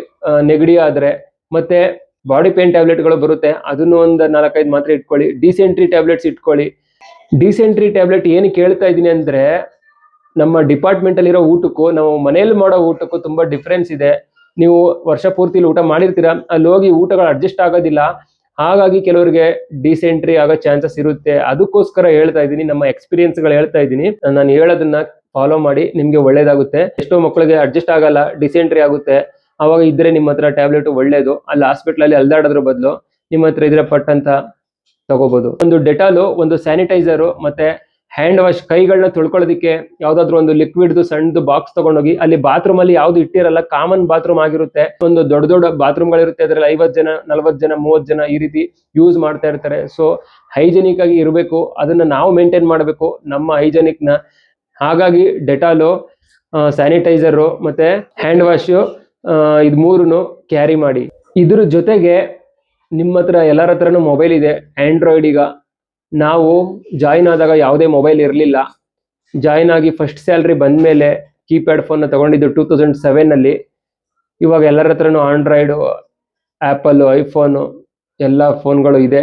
A: ನೆಗಡಿ ಆದ್ರೆ. ಮತ್ತೆ ಬಾಡಿ ಪೇನ್ ಟ್ಯಾಬ್ಲೆಟ್ಗಳು ಬರುತ್ತೆ, ಅದನ್ನು ಒಂದು ನಾಲ್ಕೈದು ಮಾತ್ರೆ ಇಟ್ಕೊಳ್ಳಿ. ಡಿಸೆಂಟ್ರಿ ಟ್ಯಾಬ್ಲೆಟ್ಸ್ ಇಟ್ಕೊಳ್ಳಿ. ಡಿಸೆಂಟ್ರಿ ಟ್ಯಾಬ್ಲೆಟ್ ಏನು ಕೇಳ್ತಾ ಇದ್ದೀನಿ ಅಂದ್ರೆ, ನಮ್ಮ ಡಿಪಾರ್ಟ್ಮೆಂಟ್ ಅಲ್ಲಿರೋ ಊಟಕ್ಕೂ, ನಾವು ಮನೇಲಿ ಮಾಡೋ ಊಟಕ್ಕೂ ತುಂಬಾ ಡಿಫ್ರೆನ್ಸ್ ಇದೆ. ನೀವು ವರ್ಷ ಪೂರ್ತಿ ಇಲ್ಲಿ ಊಟ ಮಾಡಿರ್ತೀರಾ? ಅಲ್ಲಿ ಹೋಗಿ ಊಟಗಳು ಅಡ್ಜಸ್ಟ್ ಆಗೋದಿಲ್ಲ. ಹಾಗಾಗಿ ಕೆಲವರಿಗೆ ಡಿಸೆಂಟ್ರಿ ಆಗೋ ಚಾನ್ಸಸ್ ಇರುತ್ತೆ. ಅದಕ್ಕೋಸ್ಕರ ಹೇಳ್ತಾ ಇದ್ದೀನಿ, ನಮ್ಮ ಎಕ್ಸ್ಪೀರಿಯನ್ಸ್ಗಳು ಹೇಳ್ತಾ ಇದ್ದೀನಿ. ನಾನು ಹೇಳೋದನ್ನ ಫಾಲೋ ಮಾಡಿ, ನಿಮ್ಗೆ ಒಳ್ಳೇದಾಗುತ್ತೆ. ಎಷ್ಟೋ ಮಕ್ಕಳಿಗೆ ಅಡ್ಜಸ್ಟ್ ಆಗಲ್ಲ ಡಿಸೆಂಟ್ರಿ ಆಗುತ್ತೆ. ಅವಾಗ ಇದ್ರೆ ನಿಮ್ಮ ಹತ್ರ ಟ್ಯಾಬ್ಲೆಟ್ ಒಳ್ಳೇದು. ಅಲ್ಲಿ ಹಾಸ್ಪಿಟಲ್ ಅಲ್ಲಿ ಅಲ್ದಾಡೋದ್ರ ಬದಲು ನಿಮ್ಮ ಹತ್ರ ಇದ್ರೆ ಪಟ್ ಅಂತ ತಗೋಬಹುದು ಒಂದು ಡೆಟಾಲು ಒಂದು ಸ್ಯಾನಿಟೈಸರು ಮತ್ತೆ ಹ್ಯಾಂಡ್ ವಾಶ್ ಕೈಗಳನ್ನ ತೊಳ್ಕೊಳ್ಳೋದಕ್ಕೆ ಯಾವ್ದಾದ್ರು ಒಂದು ಲಿಕ್ವಿಡ್ದು ಸಣ್ಣದು ಬಾಕ್ಸ್ ತಗೊಂಡೋಗಿ ಅಲ್ಲಿ ಬಾತ್ರೂಮ್ ಅಲ್ಲಿ ಯಾವ್ದು ಇಟ್ಟಿರಲ್ಲ ಕಾಮನ್ ಬಾತ್ರೂಮ್ ಆಗಿರುತ್ತೆ. ಒಂದು ದೊಡ್ಡ ದೊಡ್ಡ ಬಾತ್ರೂಮ್ ಗಳಿರುತ್ತೆ, ಅದ್ರಲ್ಲಿ ಐವತ್ ಜನ ನಲ್ವತ್ ಜನ ಮೂವತ್ ಜನ ಈ ರೀತಿ ಯೂಸ್ ಮಾಡ್ತಾ ಇರ್ತಾರೆ. ಸೊ ಹೈಜೆನಿಕ್ ಆಗಿ ಇರಬೇಕು, ಅದನ್ನ ನಾವು ಮೇಂಟೈನ್ ಮಾಡಬೇಕು, ನಮ್ಮ ಹೈಜೆನಿಕ್ನ. ಹಾಗಾಗಿ ಡೆಟಾಲು ಸ್ಯಾನಿಟೈಸರು ಮತ್ತೆ ಹ್ಯಾಂಡ್ ವಾಶು ಇದು ಮೂರನ್ನು ಕ್ಯಾರಿ ಮಾಡಿ. ಇದ್ರ ಜೊತೆಗೆ ನಿಮ್ಮ ಹತ್ರ ಎಲ್ಲರ ಹತ್ರನೂ ಮೊಬೈಲ್ ಇದೆ ಆಂಡ್ರಾಯ್ಡ್ ಈಗ. ನಾವು ಜಾಯಿನ್ ಆದಾಗ ಯಾವುದೇ ಮೊಬೈಲ್ ಇರಲಿಲ್ಲ. ಜಾಯಿನ್ ಆಗಿ ಫಸ್ಟ್ ಸ್ಯಾಲ್ರಿ ಬಂದ್ಮೇಲೆ ಕೀಪ್ಯಾಡ್ ಫೋನ್ನ ತಗೊಂಡಿದ್ದು ಟೂ ತೌಸಂಡ್ ಸೆವೆನಲ್ಲಿ ಇವಾಗ ಎಲ್ಲರ ಹತ್ರನೂ ಆಂಡ್ರಾಯ್ಡು ಆ್ಯಪಲ್ಲು ಐಫೋನು ಎಲ್ಲ ಫೋನ್ಗಳು ಇದೆ.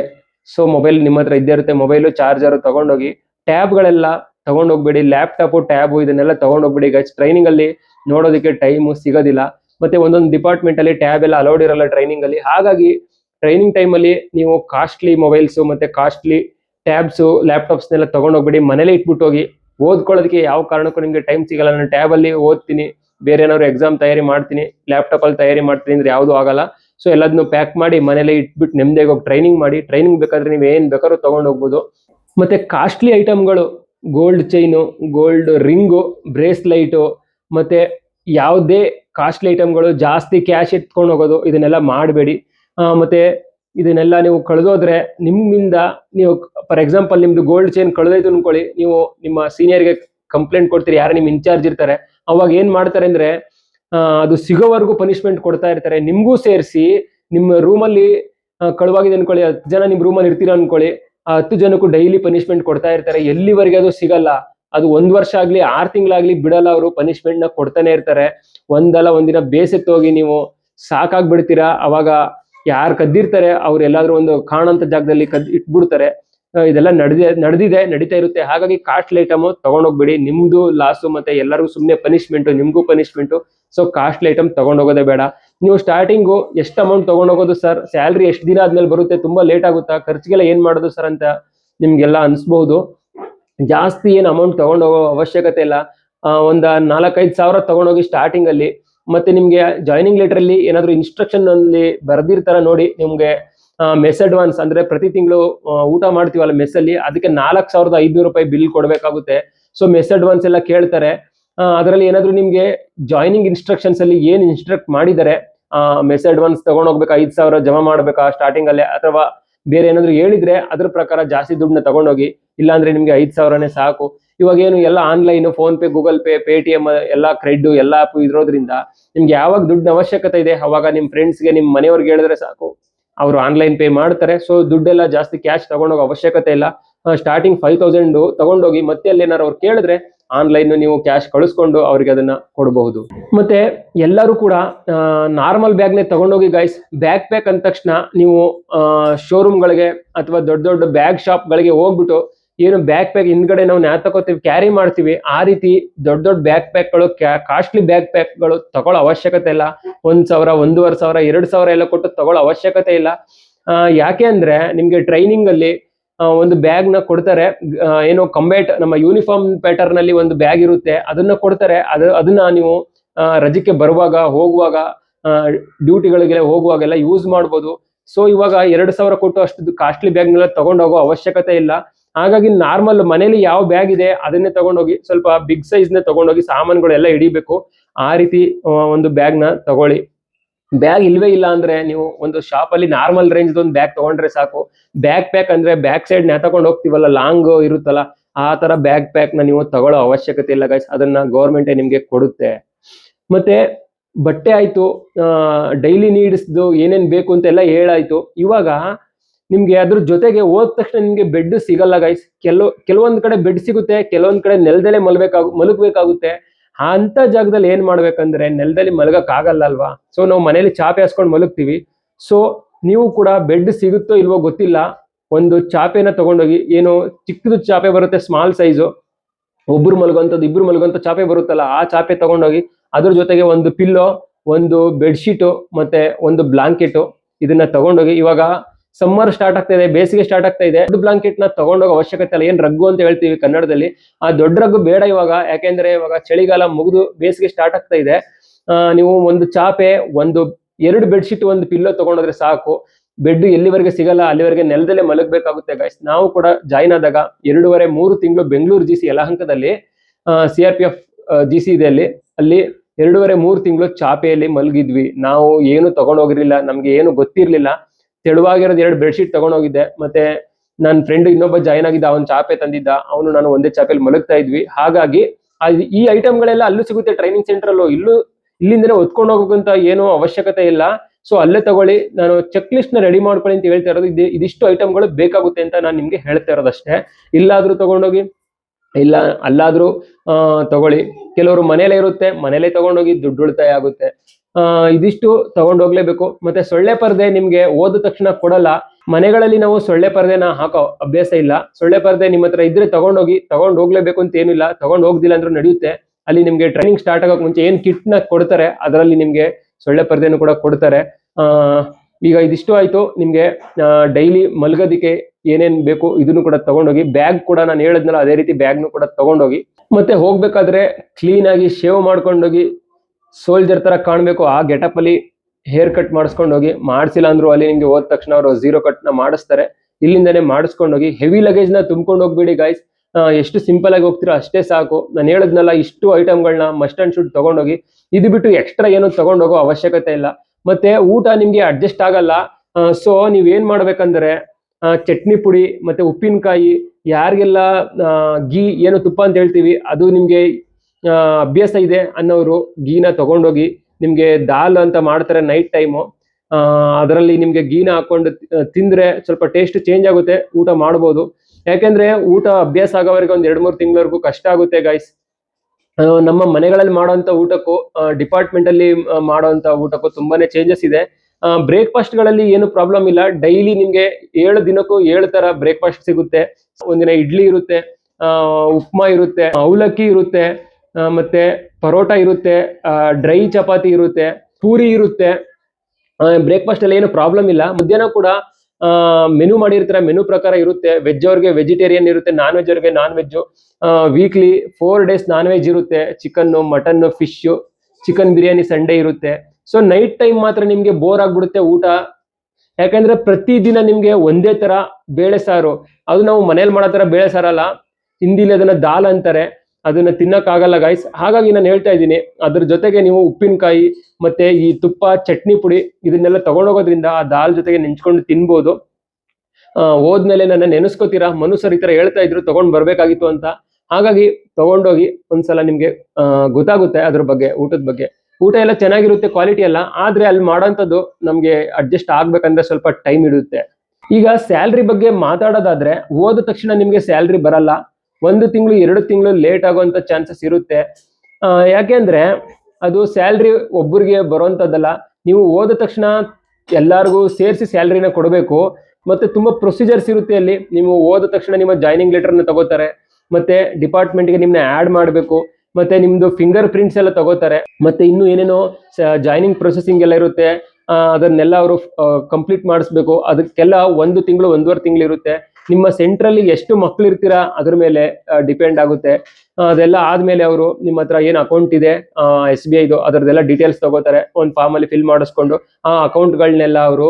A: ಸೊ ಮೊಬೈಲ್ ನಿಮ್ಮ ಹತ್ರ ಇದ್ದೇ ಇರುತ್ತೆ. ಮೊಬೈಲು ಚಾರ್ಜರು ತಗೊಂಡೋಗಿ ಟ್ಯಾಬ್ಗಳೆಲ್ಲ ತೊಗೊಂಡೋಗ್ಬೇಡಿ. ಲ್ಯಾಪ್ಟಾಪು ಟ್ಯಾಬು ಇದನ್ನೆಲ್ಲ ತೊಗೊಂಡೋಗ್ಬೇಡಿ. ಈಗ ಟ್ರೈನಿಂಗ್ ಅಲ್ಲಿ ನೋಡೋದಕ್ಕೆ ಟೈಮು ಸಿಗೋದಿಲ್ಲ. ಮತ್ತೆ ಒಂದೊಂದು ಡಿಪಾರ್ಟ್ಮೆಂಟ್ ಅಲ್ಲಿ ಟ್ಯಾಬ್ ಎಲ್ಲ ಅಲೌಡ್ ಇರಲ್ಲ ಟ್ರೈನಿಂಗ್ ಅಲ್ಲಿ. ಹಾಗಾಗಿ ಟ್ರೈನಿಂಗ್ ಟೈಮಲ್ಲಿ ನೀವು ಕಾಸ್ಟ್ಲಿ ಮೊಬೈಲ್ಸು ಮತ್ತೆ ಕಾಸ್ಟ್ಲಿ ಟ್ಯಾಬ್ಸು ಲ್ಯಾಪ್ಟಾಪ್ಸ್ನೆಲ್ಲ ತೊಗೊಂಡೋಗ್ಬಿಡಿ. ಮನೇಲಿ ಇಟ್ಬಿಟ್ಟು ಹೋಗಿ ಓದ್ಕೊಳ್ಳೋದಕ್ಕೆ ಯಾವ ಕಾರಣಕ್ಕೂ ನಿಮಗೆ ಟೈಮ್ ಸಿಗಲ್ಲ. ನಾನು ಟ್ಯಾಬ್ ಅಲ್ಲಿ ಓದ್ತೀನಿ. ಬೇರೆ ಏನಾದ್ರು ಎಕ್ಸಾಮ್ ತಯಾರಿ ಮಾಡ್ತೀನಿ. ಲ್ಯಾಪ್ಟಾಪ್ ಅಲ್ಲಿ ತಯಾರಿ ಮಾಡ್ತೀನಿ ಅಂದ್ರೆ ಯಾವುದು ಆಗಲ್ಲ. ಸೊ ಎಲ್ಲದನ್ನು ಪ್ಯಾಕ್ ಮಾಡಿ ಮನೇಲಿ ಇಟ್ಬಿಟ್ಟು ನೆಮ್ಮದಿ ಹೋಗಿ ಟ್ರೈನಿಂಗ್ ಮಾಡಿ. ಟ್ರೈನಿಂಗ್ ಬೇಕಾದ್ರೆ ನೀವು ಏನ್ ಬೇಕಾದ್ರೂ ತಗೊಂಡು ಹೋಗ್ಬೋದು ಮತ್ತೆ ಕಾಸ್ಟ್ಲಿ ಐಟಮ್ಗಳು gold chain gold ring bracelet ಮತ್ತೆ ಯಾವುದೇ ಕಾಸ್ಟ್ಲಿ ಐಟಮ್ಗಳು ಜಾಸ್ತಿ ಕ್ಯಾಶ್ ಎತ್ಕೊಂಡು ಹೋಗೋದು, ಇದನ್ನೆಲ್ಲ ಮಾಡಬೇಡಿ. ಮತ್ತೆ ಇದನ್ನೆಲ್ಲ ನೀವು ಕಳೆದೋದ್ರೆ ನಿಮ್ಮಿಂದ ನೀವು ಫಾರ್ ಎಕ್ಸಾಂಪಲ್ ನಿಮ್ದು ಗೋಲ್ಡ್ ಚೈನ್ ಕಳೆದೋಯ್ತು ಅನ್ಕೊಳ್ಳಿ. ನೀವು ನಿಮ್ಮ ಸೀನಿಯರ್ಗೆ ಕಂಪ್ಲೇಂಟ್ ಕೊಡ್ತೀರಿ, ಯಾರು ನಿಮ್ ಇನ್ಚಾರ್ಜ್ ಇರ್ತಾರೆ. ಅವಾಗ ಏನ್ ಮಾಡ್ತಾರೆ ಅಂದ್ರೆ ಅದು ಸಿಗೋವರೆಗೂ ಪನಿಷ್ಮೆಂಟ್ ಕೊಡ್ತಾ ಇರ್ತಾರೆ. ನಿಮ್ಗೂ ಸೇರಿಸಿ, ನಿಮ್ಮ ರೂಮಲ್ಲಿ ಕಳುವಾಗಿದೆ ಅನ್ಕೊಳ್ಳಿ. ಹತ್ತು ಜನ ನಿಮ್ಮ ರೂಮಲ್ಲಿ ಇರ್ತೀರ ಅನ್ಕೊಳ್ಳಿ. ಆ ಹತ್ತು ಜನಕ್ಕೂ ಡೈಲಿ ಪನಿಷ್ಮೆಂಟ್ ಕೊಡ್ತಾ ಇರ್ತಾರೆ. ಎಲ್ಲಿವರೆಗೆ ಅದು ಸಿಗಲ್ಲ. ಅದು ಒಂದ್ ವರ್ಷ ಆಗ್ಲಿ, ಆರ್ ತಿಂಗಳಾಗ್ಲಿ ಬಿಡಲ್ಲ ಅವರು. ಪನಿಷ್ಮೆಂಟ್ನ ಕೊಡ್ತಾನೆ ಇರ್ತಾರೆ. ಒಂದಲ್ಲ ಒಂದಿನ ಬೇಸೆತ್ತೋಗಿ ನೀವು ಸಾಕಾಗ್ಬಿಡ್ತೀರಾ. ಅವಾಗ ಯಾರು ಕದ್ದಿರ್ತಾರೆ, ಅವ್ರು ಎಲ್ಲಾದ್ರೂ ಒಂದು ಕಾಣಂತ ಜಾಗದಲ್ಲಿ ಕದ್ ಇಟ್ಬಿಡ್ತಾರೆ. ಇದೆಲ್ಲ ನಡೆದಿದೆ ನಡೆದಿದೆ, ನಡೀತಾ ಇರುತ್ತೆ. ಹಾಗಾಗಿ ಕಾಸ್ಟ್ಲಿ ಐಟಮ್ ತಗೊಂಡೋಗ್ಬೇಡಿ. ನಿಮ್ದು ಲಾಸು ಮತ್ತೆ ಎಲ್ಲರಿಗೂ ಸುಮ್ಮನೆ ಪನಿಷ್ಮೆಂಟ್ ನಿಮ್ಗೂ ಪನಿಷ್ಮೆಂಟ್ ಸೊ ಕಾಸ್ಟ್ಲಿ ಐಟಮ್ ತಗೊಂಡೋಗೋದೇ ಬೇಡ. ನೀವು ಸ್ಟಾರ್ಟಿಂಗು ಎಷ್ಟು ಅಮೌಂಟ್ ತಗೊಂಡೋಗೋದು ಸರ್ ಸ್ಯಾಲ್ರಿ ಎಷ್ಟು ದಿನ ಆದ್ಮೇಲೆ ಬರುತ್ತೆ? ತುಂಬಾ ಲೇಟ್ ಆಗುತ್ತಾ? ಖರ್ಚಿಗೆಲ್ಲ ಏನ್ ಮಾಡೋದು ಸರ್ ಅಂತ ನಿಮ್ಗೆಲ್ಲ ಅನ್ಸ್ಬಹುದು ಜಾಸ್ತಿ ಏನು ಅಮೌಂಟ್ ತಗೊಂಡೋಗೋ ಅವಶ್ಯಕತೆ ಇಲ್ಲ. ಒಂದ ನಾಲ್ಕೈದು ಸಾವಿರ ತಗೊಂಡೋಗಿ ಸ್ಟಾರ್ಟಿಂಗ್ ಅಲ್ಲಿ. ಮತ್ತೆ ನಿಮ್ಗೆ ಜಾಯ್ನಿಂಗ್ ಲೆಟರ್ ಅಲ್ಲಿ ಏನಾದ್ರು ಇನ್ಸ್ಟ್ರಕ್ಷನ್ ಅಲ್ಲಿ ಬರ್ದಿರ್ತಾರ ನೋಡಿ ನಿಮ್ಗೆ ಮೆಸ್ ಅಡ್ವಾನ್ಸ್ ಅಂದ್ರೆ ಪ್ರತಿ ತಿಂಗಳು ಊಟ ಮಾಡ್ತೀವಲ್ಲ ಮೆಸ್ ಅಲ್ಲಿ, ಅದಕ್ಕೆ ನಾಲ್ಕು ಸಾವಿರದ ಐದ್ನೂರು ರೂಪಾಯಿ ಬಿಲ್ ಕೊಡಬೇಕಾಗುತ್ತೆ. ಸೊ ಮೆಸ್ ಅಡ್ವಾನ್ಸ್ ಎಲ್ಲ ಕೇಳ್ತಾರೆ. ಅದರಲ್ಲಿ ಏನಾದ್ರು ನಿಮ್ಗೆ ಜಾಯ್ನಿಂಗ್ ಇನ್ಸ್ಟ್ರಕ್ಷನ್ಸ್ ಅಲ್ಲಿ ಏನ್ ಇನ್ಸ್ಟ್ರಕ್ಟ್ ಮಾಡಿದ್ದಾರೆ ಮೆಸ್ ಅಡ್ವಾನ್ಸ್ ತಗೊಂಡೋಗ್ಬೇಕಾ ಐದು ಸಾವಿರ ಜಮಾ ಮಾಡ್ಬೇಕಾ ಸ್ಟಾರ್ಟಿಂಗ್ ಅಲ್ಲೇ, ಅಥವಾ ಬೇರೆ ಏನಾದ್ರು ಹೇಳಿದ್ರೆ ಅದ್ರ ಪ್ರಕಾರ ಜಾಸ್ತಿ ದುಡ್ಡನ್ನ ತಗೊಂಡೋಗಿ, ಇಲ್ಲಾಂದ್ರೆ ನಿಮ್ಗೆ ಐದ್ ಸಾವಿರನೇ ಸಾಕು. ಇವಾಗ ಏನು ಎಲ್ಲ online PhonePe Google Pay Paytm ಎಲ್ಲ ಕ್ರೆಡ್ ಎಲ್ಲ ಆಪ್ ಇರೋದ್ರಿಂದ ನಿಮ್ಗೆ ಯಾವಾಗ ದುಡ್ಡಿನ ಅವಶ್ಯಕತೆ ಇದೆ, ಅವಾಗ ನಿಮ್ ಫ್ರೆಂಡ್ಸ್ಗೆ ನಿಮ್ ಮನೆಯವ್ರಿಗೆ ಹೇಳಿದ್ರೆ ಸಾಕು. ಅವರು ಆನ್ಲೈನ್ ಪೇ ಮಾಡ್ತಾರೆ. ಸೊ ದುಡ್ಡೆಲ್ಲ ಜಾಸ್ತಿ ಕ್ಯಾಶ್ ತಗೊಂಡೋಗೋ ಅವಶ್ಯಕತೆ ಇಲ್ಲ. ಸ್ಟಾರ್ಟಿಂಗ್ ಫೈವ್ ತೌಸಂಡ್ ತಗೊಂಡೋಗಿ ಮತ್ತೆ ಅಲ್ಲಿ ಏನಾರು ಅವ್ರು ಕೇಳಿದ್ರೆ ಆನ್ಲೈನ್ ನೀವು ಕ್ಯಾಶ್ ಕಳಿಸ್ಕೊಂಡು ಅವ್ರಿಗೆ ಅದನ್ನ ಕೊಡಬಹುದು. ಮತ್ತೆ ಎಲ್ಲರೂ ಕೂಡ ನಾರ್ಮಲ್ ಬ್ಯಾಗ್ನೇ ತಗೊಂಡೋಗಿ ಗೈಸ್ ಬ್ಯಾಗ್ ಪ್ಯಾಕ್ ಅಂದ ತಕ್ಷಣ ನೀವು ಶೋರೂಮ್ಗಳಿಗೆ ಅಥವಾ ದೊಡ್ಡ ದೊಡ್ಡ ಬ್ಯಾಗ್ ಶಾಪ್ಗಳಿಗೆ ಹೋಗ್ಬಿಟ್ಟು ಏನು ಬ್ಯಾಕ್ ಪ್ಯಾಕ್ ಹಿಂದ್ಗಡೆ ನಾವು ನ್ಯಾ ತಗೋತೀವಿ ಕ್ಯಾರಿ ಮಾಡ್ತೀವಿ, ಆ ರೀತಿ ದೊಡ್ಡ ದೊಡ್ಡ ಬ್ಯಾಗ್ ಪ್ಯಾಕ್ಗಳು ಕಾಸ್ಟ್ಲಿ ಬ್ಯಾಗ್ ಪ್ಯಾಕ್ಗಳು ತಗೊಳ್ಳೋ ಅವಶ್ಯಕತೆ ಇಲ್ಲ. ಒಂದ್ ಸಾವಿರ, ಒಂದೂವರೆ ಸಾವಿರ, ಎರಡ್ ಸಾವಿರ ಎಲ್ಲ ಕೊಟ್ಟು ತಗೊಳ್ಳೋ ಅವಶ್ಯಕತೆ ಇಲ್ಲ. ಯಾಕೆ ಅಂದ್ರೆ ನಿಮ್ಗೆ ಟ್ರೈನಿಂಗ್ ಅಲ್ಲಿ ಒಂದು ಬ್ಯಾಗ್ನ ಕೊಡ್ತಾರೆ ಏನು ಕಂಬೇಟ್ ನಮ್ಮ ಯೂನಿಫಾರ್ಮ್ ಪ್ಯಾಟರ್ನ್ ಅಲ್ಲಿ ಒಂದು ಬ್ಯಾಗ್ ಇರುತ್ತೆ, ಅದನ್ನ ಕೊಡ್ತಾರೆ, ಅದು, ಅದನ್ನ ನೀವು ರಜಕ್ಕೆ ಬರುವಾಗ, ಹೋಗುವಾಗ ಡ್ಯೂಟಿಗಳಿಗೆ ಹೋಗುವಾಗೆಲ್ಲ ಯೂಸ್ ಮಾಡ್ಬೋದು. ಸೊ ಇವಾಗ ಎರಡು ಸಾವಿರ ಕೊಟ್ಟು ಅಷ್ಟು ಕಾಸ್ಟ್ಲಿ ಬ್ಯಾಗ್ನೆಲ್ಲ ತಗೊಂಡೋಗೋ ಅವಶ್ಯಕತೆ ಇಲ್ಲ. ಹಾಗಾಗಿ ನಾರ್ಮಲ್ ಮನೇಲಿ ಯಾವ ಬ್ಯಾಗ್ ಇದೆ, ಅದನ್ನೇ ತಗೊಂಡೋಗಿ ಸ್ವಲ್ಪ ಬಿಗ್ ಸೈಜ್ನ ತಗೊಂಡೋಗಿ ಸಾಮಾನುಗಳೆಲ್ಲ ಹಿಡಿಬೇಕು. ಆ ರೀತಿ ಒಂದು ಬ್ಯಾಗ್ನ ತಗೊಳ್ಳಿ. ಬ್ಯಾಗ್ ಇಲ್ವೇ ಇಲ್ಲ ಅಂದ್ರೆ ನೀವು ಒಂದು ಶಾಪ್ ಅಲ್ಲಿ ನಾರ್ಮಲ್ ರೇಂಜ್ ಒಂದು ಬ್ಯಾಗ್ ತಗೊಂಡ್ರೆ ಸಾಕು. ಬ್ಯಾಗ್ ಪ್ಯಾಕ್ ಅಂದ್ರೆ ಬ್ಯಾಕ್ ಸೈಡ್ನ ತಗೊಂಡು ಹೋಗ್ತೀವಲ್ಲ ಲಾಂಗ್ ಇರುತ್ತಲ್ಲ, ಆ ತರ ಬ್ಯಾಗ್ ಪ್ಯಾಕ್ನ ನೀವು ತಗೊಳ್ಳೋ ಅವಶ್ಯಕತೆ ಇಲ್ಲ ಗೈಸ್ ಅದನ್ನ ಗೌರ್ಮೆಂಟ್ ನಿಮ್ಗೆ ಕೊಡುತ್ತೆ. ಮತ್ತೆ ಬಟ್ಟೆ ಆಯ್ತು ಡೈಲಿ ನೀಡ್ಸ್ದು ಏನೇನ್ ಬೇಕು ಅಂತೆಲ್ಲ ಹೇಳಾಯ್ತು. ಇವಾಗ ನಿಮ್ಗೆ ಅದ್ರ ಜೊತೆಗೆ ಹೋದ ತಕ್ಷಣ ನಿಮ್ಗೆ ಬೆಡ್ ಸಿಗಲ್ಲ ಗೈಸ್ ಕೆಲವು ಕೆಲವೊಂದ್ ಕಡೆ ಬೆಡ್ ಸಿಗುತ್ತೆ, ಕೆಲವೊಂದ್ ಕಡೆ ನೆಲದಲ್ಲೇ ಮಲ್ಬೇಕಾಗು ಮಲಗಬೇಕಾಗುತ್ತೆ. ಅಂತ ಜಾಗದಲ್ಲಿ ಏನ್ ಮಾಡ್ಬೇಕಂದ್ರೆ ನೆಲದಲ್ಲಿ ಮಲಗಕ್ ಆಗಲ್ಲ ಅಲ್ವಾ? ಸೊ ನಾವು ಮನೇಲಿ ಚಾಪೆ ಹಾಸ್ಕೊಂಡು ಮಲಗ್ತೀವಿ. ಸೊ ನೀವು ಕೂಡ ಬೆಡ್ ಸಿಗುತ್ತೋ ಇಲ್ವೋ ಗೊತ್ತಿಲ್ಲ. ಒಂದು ಚಾಪೆನ ತಗೊಂಡೋಗಿ, ಏನು ಚಿಕ್ಕದು ಚಾಪೆ ಬರುತ್ತೆ ಸ್ಮಾಲ್ ಸೈಜು ಒಬ್ರು ಮಲಗುವಂಥದ್ದು, ಇಬ್ರು ಮಲಗುವಂಥ ಚಾಪೆ ಬರುತ್ತಲ್ಲ, ಆ ಚಾಪೆ ತಗೊಂಡೋಗಿ ಅದ್ರ ಜೊತೆಗೆ ಒಂದು ಪಿಲ್ಲೋ ಒಂದು ಬೆಡ್ಶೀಟು ಮತ್ತೆ ಒಂದು ಬ್ಲಾಂಕೆಟು ಇದನ್ನ ತಗೊಂಡೋಗಿ ಇವಾಗ ಸಮ್ಮರ್ ಸ್ಟಾರ್ಟ್ ಆಗ್ತಾ ಇದೆ, ಬೇಸಿಗೆ ಸ್ಟಾರ್ಟ್ ಆಗ್ತಾ ಇದೆ. ದೊಡ್ಡ ಬ್ಲಾಂಕೆಟ್ನ ತಗೊಂಡೋಗೋ ಅವಶ್ಯಕತೆ ಇಲ್ಲ. ಏನ್ ರಗ್ಗು ಅಂತ ಹೇಳ್ತೀವಿ ಕನ್ನಡದಲ್ಲಿ. ಆ ದೊಡ್ಡ ರಗ್ಗು ಬೇಡ ಇವಾಗ. ಯಾಕೆಂದ್ರೆ ಇವಾಗ ಚಳಿಗಾಲ ಮುಗಿದು ಬೇಸಿಗೆ ಸ್ಟಾರ್ಟ್ ಆಗ್ತಾ ಇದೆ. ನೀವು ಒಂದು ಚಾಪೆ, ಒಂದು ಎರಡು ಬೆಡ್ಶೀಟ್ ಒಂದು ಪಿಲ್ಲೋ ತಗೊಂಡೋದ್ರೆ ಸಾಕು. ಬೆಡ್ ಎಲ್ಲಿವರೆಗೆ ಸಿಗಲ್ಲ, ಅಲ್ಲಿವರೆಗೆ ನೆಲದಲ್ಲೇ ಮಲಗಬೇಕಾಗುತ್ತೆ ಗೈಸ್ ನಾವು ಕೂಡ ಜಾಯ್ನ್ ಆದಾಗ ಎರಡೂವರೆ, ಮೂರು ತಿಂಗಳು Bengaluru G C ಯಲಹಂಕದಲ್ಲಿ C R P F G C ಇದೆ ಅಲ್ಲಿ. ಅಲ್ಲಿ ಎರಡೂವರೆ, ಮೂರು ತಿಂಗಳು ಚಾಪೆಯಲ್ಲಿ ಮಲಗಿದ್ವಿ. ನಾವು ಏನು ತಗೊಂಡೋಗಿರ್ಲಿಲ್ಲ, ನಮ್ಗೆ ಏನು ಗೊತ್ತಿರ್ಲಿಲ್ಲ. ತೆಳುವಾಗಿರೋದು ಎರಡು ಬೆಡ್ಶೀಟ್ ತಗೊಂಡೋಗಿದ್ದೆ. ಮತ್ತೆ ನನ್ನ ಫ್ರೆಂಡ್ ಇನ್ನೊಬ್ಬ ಜಾಯ್ನ್ ಆಗಿದ್ದ ಅವ್ನು ಚಾಪೆ ತಂದಿದ್ದ. ಅವನು ನಾನು ಒಂದೇ ಚಾಪೆಯಲ್ಲಿ ಮಲಗ್ತಾ ಇದ್ವಿ. ಹಾಗಾಗಿ ಈ ಐಟಮ್ಗಳೆಲ್ಲ ಅಲ್ಲೂ ಸಿಗುತ್ತೆ ಟ್ರೈನಿಂಗ್ ಸೆಂಟರ್ ಅಲ್ಲೂ? ಇಲ್ಲೂ ಇಲ್ಲಿಂದನೇ ಹೊತ್ಕೊಂಡು ಹೋಗೋಕ್ಕಂತ ಏನು ಅವಶ್ಯಕತೆ ಇಲ್ಲ. ಸೊ ಅಲ್ಲೇ ತಗೊಳ್ಳಿ. ನಾನು ಚೆಕ್ ಲಿಸ್ಟ್ನ ರೆಡಿ ಮಾಡ್ಕೊಳ್ಳಿ ಅಂತ ಹೇಳ್ತಾ ಇರೋದು. ಇದು ಇದಿಷ್ಟು ಐಟಮ್ಗಳು ಬೇಕಾಗುತ್ತೆ ಅಂತ ನಾನು ನಿಮ್ಗೆ ಹೇಳ್ತಾ ಇರೋದಷ್ಟೇ ಇಲ್ಲಾದ್ರೂ ತಗೊಂಡೋಗಿ ಇಲ್ಲ ಅಲ್ಲಾದ್ರೂ ಆ, ತಗೊಳ್ಳಿ. ಕೆಲವರು ಮನೇಲೆ ಇರುತ್ತೆ. ಮನೇಲೆ ತಗೊಂಡೋಗಿ ದುಡ್ಡು ಉಳಿತಾಯ ಆಗುತ್ತೆ. ಇದಿಷ್ಟು ತಗೊಂಡೋಗ್ಲೇಬೇಕು ಮತ್ತೆ ಸೊಳ್ಳೆ ಪರದೆ ನಿಮ್ಗೆ ಓದ ತಕ್ಷಣ ಕೊಡಲ್ಲ. ಮನೆಗಳಲ್ಲಿ ನಾವು ಸೊಳ್ಳೆ ಪರದೆನ ಹಾಕೋ ಅಭ್ಯಾಸ ಇಲ್ಲ. ಸೊಳ್ಳೆ ಪರದೆ ನಿಮ್ಮ ಹತ್ರ ಇದ್ರೆ ತಗೊಂಡೋಗಿ ತಗೊಂಡ್ ಹೋಗ್ಲೇಬೇಕು ಅಂತ ಏನಿಲ್ಲ. ತಗೊಂಡ್ ಹೋಗ್ದಿಲ್ಲ ಅಂದ್ರೂ ನಡೆಯುತ್ತೆ. ಅಲ್ಲಿ ನಿಮ್ಗೆ ಟ್ರೈನಿಂಗ್ ಸ್ಟಾರ್ಟ್ ಆಗೋಕ್ ಮುಂಚೆ ಏನ್ ಕಿಟ್ನ ಕೊಡ್ತಾರೆ, ಅದರಲ್ಲಿ ನಿಮ್ಗೆ ಸೊಳ್ಳೆ ಪರ್ದೆನೂ ಕೂಡ ಕೊಡ್ತಾರೆ. ಈಗ ಇದಿಷ್ಟು ಆಯ್ತು. ನಿಮ್ಗೆ ಡೈಲಿ ಮಲ್ಗೋದಿಕ್ಕೆ ಏನೇನ್ ಬೇಕು ಇದನ್ನು ಕೂಡ ತಗೊಂಡೋಗಿ ಬ್ಯಾಗ್ ಕೂಡ ನಾನು ಹೇಳಿದ್ನಲ್ಲ, ಅದೇ ರೀತಿ ಬ್ಯಾಗ್ನು ಕೂಡ ತಗೊಂಡೋಗಿ ಮತ್ತೆ ಹೋಗ್ಬೇಕಾದ್ರೆ ಕ್ಲೀನ್ ಆಗಿ ಶೇವ್ ಮಾಡ್ಕೊಂಡೋಗಿ ಸೋಲ್ಜರ್ ತರ ಕಾಣಬೇಕು. ಆ ಗೆಟಪ್ ಅಲ್ಲಿ ಹೇರ್ ಕಟ್ ಮಾಡಿಸ್ಕೊಂಡು ಹೋಗಿ, ಮಾಡಿಸಿಲ್ಲ ಅಂದ್ರು ಅಲ್ಲಿ ನಿಮಗೆ ಹೋದ ತಕ್ಷಣ ಅವರು ಜೀರೋ ಕಟ್ನ ಮಾಡಿಸ್ತಾರೆ. ಇಲ್ಲಿಂದಾನೆ ಮಾಡಿಸ್ಕೊಂಡೋಗಿ ಹೆವಿ ಲಗೇಜ್ನ ತುಂಬ್ಕೊಂಡು ಹೋಗ್ಬೇಡಿ ಗೈಸ್ ಎಷ್ಟು ಸಿಂಪಲ್ ಆಗಿ ಹೋಗ್ತಿರೋ ಅಷ್ಟೇ ಸಾಕು. ನಾನು ಹೇಳದ್ನಲ್ಲ, ಇಷ್ಟು ಐಟಮ್ಗಳನ್ನ ಮಸ್ಟ್ ಅಂಡ್ ಶುಡ್ ತಗೊಂಡೋಗಿ ಇದು ಬಿಟ್ಟು ಎಕ್ಸ್ಟ್ರಾ ಏನು ತಗೊಂಡೋಗೋ ಅವಶ್ಯಕತೆ ಇಲ್ಲ. ಮತ್ತೆ ಊಟ ನಿಮ್ಗೆ ಅಡ್ಜಸ್ಟ್ ಆಗಲ್ಲ. ಸೊ ನೀವೇನ್ ಮಾಡ್ಬೇಕಂದ್ರೆ ಚಟ್ನಿ ಪುಡಿ, ಮತ್ತೆ ಉಪ್ಪಿನಕಾಯಿ, ಯಾರಿಗೆಲ್ಲ ಗೀ ಏನು ತುಪ್ಪ ಅಂತ ಹೇಳ್ತೀವಿ, ಅದು ನಿಮ್ಗೆ ಅಭ್ಯಾಸ ಇದೆ ಅನ್ನೋರು ಗೀನ ತಗೊಂಡೋಗಿ ನಿಮಗೆ ದಾಲ್ ಅಂತ ಮಾಡ್ತಾರೆ ನೈಟ್ ಟೈಮು ಅದರಲ್ಲಿ ನಿಮಗೆ ಗೀನ ಹಾಕೊಂಡು ತಿಂದರೆ ಸ್ವಲ್ಪ ಟೇಸ್ಟ್ ಚೇಂಜ್ ಆಗುತ್ತೆ ಊಟ ಮಾಡ್ಬೋದು. ಯಾಕೆಂದ್ರೆ ಊಟ ಅಭ್ಯಾಸ ಆಗೋವರೆಗೆ ಒಂದು ಎರಡು ಮೂರು ತಿಂಗಳವರೆಗೂ ಕಷ್ಟ ಆಗುತ್ತೆ ಗಾಯ್ಸ್ ನಮ್ಮ ಮನೆಗಳಲ್ಲಿ ಮಾಡೋಂಥ ಊಟಕ್ಕೂ ಡಿಪಾರ್ಟ್ಮೆಂಟ್ ಅಲ್ಲಿ ಆ, ಮಾಡೋಂಥ ಊಟಕ್ಕೂ ತುಂಬಾನೇ ಚೇಂಜಸ್ ಇದೆ. ಬ್ರೇಕ್ಫಾಸ್ಟ್ಗಳಲ್ಲಿ ಏನು ಪ್ರಾಬ್ಲಮ್ ಇಲ್ಲ. ಡೈಲಿ ನಿಮಗೆ ಏಳು ದಿನಕ್ಕೂ ಏಳು ತರ ಬ್ರೇಕ್ಫಾಸ್ಟ್ ಸಿಗುತ್ತೆ. ಒಂದಿನ ಇಡ್ಲಿ ಇರುತ್ತೆ ಉಪ್ಮಾ ಇರುತ್ತೆ ಅವಲಕ್ಕಿ ಇರುತ್ತೆ. ಮತ್ತೆ ಪರೋಟ ಇರುತ್ತೆ ಡ್ರೈ ಚಪಾತಿ ಇರುತ್ತೆ, ಪೂರಿ ಇರುತ್ತೆ. ಬ್ರೇಕ್ಫಾಸ್ಟ್ ಅಲ್ಲಿ ಏನು ಪ್ರಾಬ್ಲಮ್ ಇಲ್ಲ. ಮಧ್ಯಾಹ್ನ ಕೂಡ ಮೆನು ಮಾಡಿರ್ತಾರೆ ಮೆನು ಪ್ರಕಾರ ಇರುತ್ತೆ. ವೆಜ್ ಅವ್ರಿಗೆ ವೆಜಿಟೇರಿಯನ್ ಇರುತ್ತೆ ನಾನ್ ವೆಜ್ ಅವ್ರಿಗೆ non veg weekly four days non veg ಇರುತ್ತೆ. Chicken mutton fish chicken biryani Sunday ಇರುತ್ತೆ. ಸೊ ನೈಟ್ ಟೈಮ್ ಮಾತ್ರ ನಿಮ್ಗೆ ಬೋರ್ ಆಗ್ಬಿಡುತ್ತೆ ಊಟ. ಯಾಕಂದ್ರೆ ಪ್ರತಿದಿನ ನಿಮ್ಗೆ ಒಂದೇ ತರ ಬೇಳೆ ಸಾರು. ಅದು ನಾವು ಮನೇಲಿ ಮಾಡೋ ತರ ಬೇಳೆ ಸಾರಲ್ಲ. ಹಿಂದಿಲಿ ಅದನ್ನ ದಾಲ್ ಅಂತಾರೆ. ಅದನ್ನ ತಿನ್ನಕ್ಕಾಗಲ್ಲ ಗಾಯ್ಸ್ ಹಾಗಾಗಿ ನಾನು ಹೇಳ್ತಾ ಇದ್ದೀನಿ, ಅದ್ರ ಜೊತೆಗೆ ನೀವು ಉಪ್ಪಿನಕಾಯಿ ಮತ್ತೆ ಈ ತುಪ್ಪ, ಚಟ್ನಿ ಪುಡಿ ಇದನ್ನೆಲ್ಲ ತಗೊಂಡೋಗೋದ್ರಿಂದ ಆ ದಾಲ್ ಜೊತೆಗೆ ನೆಂಚ್ಕೊಂಡು ತಿನ್ಬೋದು. ಹೋದ್ಮೇಲೆ ನನ್ನ ನೆನೆಸ್ಕೋತೀರಾ? ಮನುಷ್ಯರು ಈ ತರ ಹೇಳ್ತಾ ಇದ್ರು, ತಗೊಂಡ್ ಬರ್ಬೇಕಾಗಿತ್ತು ಅಂತ. ಹಾಗಾಗಿ ತಗೊಂಡೋಗಿ ಒಂದ್ಸಲ ನಿಮ್ಗೆ ಗೊತ್ತಾಗುತ್ತೆ ಅದ್ರ ಬಗ್ಗೆ, ಊಟದ ಬಗ್ಗೆ. ಊಟ ಎಲ್ಲ ಚೆನ್ನಾಗಿರುತ್ತೆ ಕ್ವಾಲಿಟಿ ಎಲ್ಲ ಆದ್ರೆ ಅಲ್ಲಿ ಮಾಡೋಂಥದ್ದು ನಮ್ಗೆ ಅಡ್ಜಸ್ಟ್ ಆಗ್ಬೇಕಂದ್ರೆ ಸ್ವಲ್ಪ ಟೈಮ್ ಇಡುತ್ತೆ ಈಗ ಸ್ಯಾಲ್ರಿ ಬಗ್ಗೆ ಮಾತಾಡೋದಾದ್ರೆ, ಹೋದ ತಕ್ಷಣ ನಿಮ್ಗೆ ಸ್ಯಾಲ್ರಿ ಬರಲ್ಲ. ಒಂದು ತಿಂಗಳು, ಎರಡು ತಿಂಗಳು ಲೇಟ್ ಆಗುವಂತ ಚಾನ್ಸಸ್ ಇರುತ್ತೆ. ಯಾಕೆಂದ್ರೆ ಅದು ಸ್ಯಾಲ್ರಿ ಒಬ್ಬರಿಗೆ ಬರುವಂತದ್ದಲ್ಲ, ನೀವು ಹೋದ ತಕ್ಷಣ ಎಲ್ಲರಿಗೂ ಸೇರಿಸಿ ಸ್ಯಾಲ್ರಿನ ಕೊಡಬೇಕು, ಮತ್ತೆ ತುಂಬಾ ಪ್ರೊಸೀಜರ್ಸ್ ಇರುತ್ತೆ ಅಲ್ಲಿ. ನೀವು ಹೋದ ತಕ್ಷಣ ನಿಮ್ಮ ಜಾಯ್ನಿಂಗ್ ಲೆಟರ್ನ ತಗೋತಾರೆ, ಮತ್ತೆ ಡಿಪಾರ್ಟ್ಮೆಂಟ್ಗೆ ನಿಮ್ನ ಆಡ್ ಮಾಡಬೇಕು, ಮತ್ತೆ ನಿಮ್ಮದು ಫಿಂಗರ್ ಪ್ರಿಂಟ್ಸ್ ಎಲ್ಲ ತಗೋತಾರೆ, ಮತ್ತೆ ಇನ್ನು ಏನೇನೋ ಜಾಯ್ನಿಂಗ್ ಪ್ರೊಸೆಸಿಂಗ್ ಎಲ್ಲ ಇರುತ್ತೆ ಅದನ್ನೆಲ್ಲ ಅವರು ಕಂಪ್ಲೀಟ್ ಮಾಡಿಸ್ಬೇಕು, ಅದಕ್ಕೆಲ್ಲ ಒಂದು ತಿಂಗಳು, ಒಂದೂವರೆ ತಿಂಗಳು ಇರುತ್ತೆ. ನಿಮ್ಮ ಸೆಂಟ್ರಲ್ಲಿ ಎಷ್ಟು ಮಕ್ಳು ಇರ್ತೀರಾ ಅದ್ರ ಮೇಲೆ ಡಿಪೆಂಡ್ ಆಗುತ್ತೆ. ಅದೆಲ್ಲ ಆದ್ಮೇಲೆ ಅವರು ನಿಮ್ಮ ಹತ್ರ ಏನು ಅಕೌಂಟ್ ಇದೆ ಎಸ್ ಬಿ ಐದು ಅದರದೆಲ್ಲ ಡೀಟೇಲ್ಸ್ ತಗೋತಾರೆ. ಒಂದು ಫಾರ್ಮ್ ಅಲ್ಲಿ ಫಿಲ್ ಮಾಡಿಸ್ಕೊಂಡು, ಆ ಅಕೌಂಟ್ಗಳನ್ನೆಲ್ಲ ಅವರು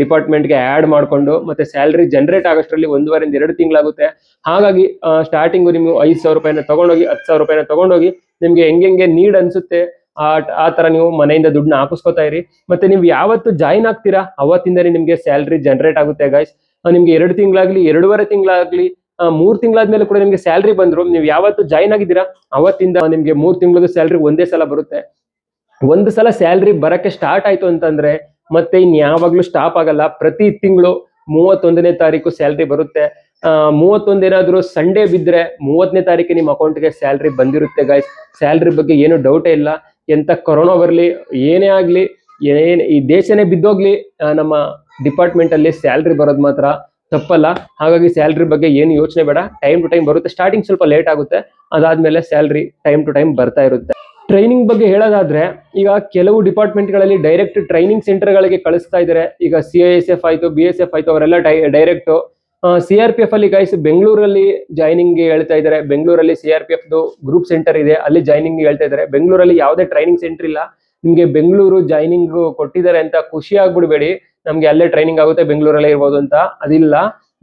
A: ಡಿಪಾರ್ಟ್ಮೆಂಟ್ಗೆ ಆ್ಯಡ್ ಮಾಡಿಕೊಂಡು, ಮತ್ತೆ ಸ್ಯಾಲ್ರಿ ಜನರೇಟ್ ಆಗೋಷ್ಟರಲ್ಲಿ ಒಂದೂವರೆಯಿಂದ ಎರಡು ತಿಂಗಳಾಗುತ್ತೆ. ಹಾಗಾಗಿ ಸ್ಟಾರ್ಟಿಂಗು ನಿಮಗೆ ಐದು ಸಾವಿರ ರೂಪಾಯಿನ ತೊಗೊಂಡೋಗಿ, ಹತ್ತು ಸಾವಿರ ರೂಪಾಯಿನ ತೊಗೊಂಡೋಗಿ, ನಿಮಗೆ ಹೆಂಗೆ ನೀಡ್ ಅನ್ಸುತ್ತೆ, ಆ ಆ ತರ ನೀವು ಮನೆಯಿಂದ ದುಡ್ಡನ್ನ ಹಾಕಿಸ್ಕೊತಾ ಇರಿ. ಮತ್ತೆ ನೀವು ಯಾವತ್ತು ಜಾಯಿನ್ ಆಗ್ತೀರಾ, ಅವತ್ತಿಂದಲೇ ನಿಮಗೆ ಸ್ಯಾಲ್ರಿ ಜನರೇಟ್ ಆಗುತ್ತೆ ಗೈಸ್ ನಿಮ್ಗೆ ಎರಡು ತಿಂಗಳಾಗ್ಲಿ, ಎರಡೂವರೆ ತಿಂಗಳಾಗ್ಲಿ ಮೂರ್ ತಿಂಗಳಾದ್ಮೇಲೆ ಕೂಡ ನಿಮ್ಗೆ ಸ್ಯಾಲ್ರಿ ಬಂದ್ರು. ನೀವು ಯಾವತ್ತು ಜಾಯಿನ್ ಆಗಿದ್ದೀರಾ? ಅವತ್ತಿಂದ ನಿಮ್ಗೆ ಮೂರು ತಿಂಗಳದ ಸ್ಯಾಲ್ರಿ ಒಂದೇ ಸಲ ಬರುತ್ತೆ. ಒಂದು ಸಲ ಸ್ಯಾಲ್ರಿ ಬರಕ್ಕೆ ಸ್ಟಾರ್ಟ್ ಆಯ್ತು ಅಂತಂದ್ರೆ ಮತ್ತೆ ಇನ್ ಯಾವಾಗ್ಲೂ ಸ್ಟಾಪ್ ಆಗಲ್ಲ. ಪ್ರತಿ ತಿಂಗಳು ಮೂವತ್ತೊಂದನೇ ತಾರೀಕು ಸ್ಯಾಲ್ರಿ ಬರುತ್ತೆ. ಮೂವತ್ತೊಂದೇನಾದ್ರೂ ಸಂಡೇ ಬಿದ್ರೆ ಮೂವತ್ತನೇ ತಾರೀಕು ನಿಮ್ಮ ಅಕೌಂಟ್ಗೆ ಸ್ಯಾಲ್ರಿ ಬಂದಿರುತ್ತೆ ಗಾಯ್ಸ್ ಸ್ಯಾಲ್ರಿ ಬಗ್ಗೆ ಏನು ಡೌಟೇ ಇಲ್ಲ. ಎಂತ ಕೊರೋನಾ ಬರಲಿ, ಏನೇ ಆಗಲಿ ಏನೇ ಈ ದೇಶನೇ ಬಿದ್ದೋಗ್ಲಿ ನಮ್ಮ ಡಿಪಾರ್ಟ್ಮೆಂಟ್ ಅಲ್ಲಿ ಸ್ಯಾಲ್ರಿ ಬರೋದು ಮಾತ್ರ ತಪ್ಪಲ್ಲ. ಹಾಗಾಗಿ ಸ್ಯಾಲ್ರಿ ಬಗ್ಗೆ ಏನು ಯೋಚನೆ ಬೇಡ. ಟೈಮ್ ಟು ಟೈಮ್ ಬರುತ್ತೆ. ಸ್ಟಾರ್ಟಿಂಗ್ ಸ್ವಲ್ಪ ಲೇಟ್ ಆಗುತ್ತೆ. ಅದಾದ್ಮೇಲೆ ಸ್ಯಾಲ್ರಿ ಟೈಮ್ ಟು ಟೈಮ್ ಬರ್ತಾ ಇರುತ್ತೆ. ಟ್ರೈನಿಂಗ್ ಬಗ್ಗೆ ಹೇಳೋದಾದ್ರೆ, ಈಗ ಕೆಲವು ಡಿಪಾರ್ಟ್ಮೆಂಟ್ಗಳಲ್ಲಿ ಡೈರೆಕ್ಟ್ ಟ್ರೈನಿಂಗ್ ಸೆಂಟರ್ಗಳಿಗೆ ಕಳಿಸ್ತಾ ಇದ್ದಾರೆ ಈಗ ಸಿ ಐ ಎಸ್ ಎಫ್ ಆಯ್ತು ಬಿ ಎಸ್ ಎಫ್ ಆಯ್ತು, ಅವರೆಲ್ಲ direct C R P F ಅಲ್ಲಿ ಗೈಸ್ ಬೆಂಗಳೂರಲ್ಲಿ ಜಾಯ್ನಿಂಗ್ ಹೇಳ್ತಾ ಇದ್ದಾರೆ ಬೆಂಗಳೂರಲ್ಲಿ C R P F group center ಇದೆ. ಅಲ್ಲಿ ಜಾಯ್ನಿಂಗ್ ಹೇಳ್ತಾ ಇದ್ದಾರೆ ಬೆಂಗಳೂರಲ್ಲಿ ಯಾವುದೇ ಟ್ರೈನಿಂಗ್ ಸೆಂಟರ್ ಇಲ್ಲ. ನಿಮ್ಗೆ ಬೆಂಗಳೂರು ಜಾಯ್ನಿಂಗ್ ಕೊಟ್ಟಿದ್ದಾರೆ ಅಂತ ಖುಷಿ ಆಗ್ಬಿಡ್ಬೇಡಿ. ನಮ್ಗೆ ಅಲ್ಲೇ ಟ್ರೈನಿಂಗ್ ಆಗುತ್ತೆ, ಬೆಂಗಳೂರಲ್ಲೇ ಇರ್ಬೋದು ಅಂತ. ಅದಿಲ್ಲ.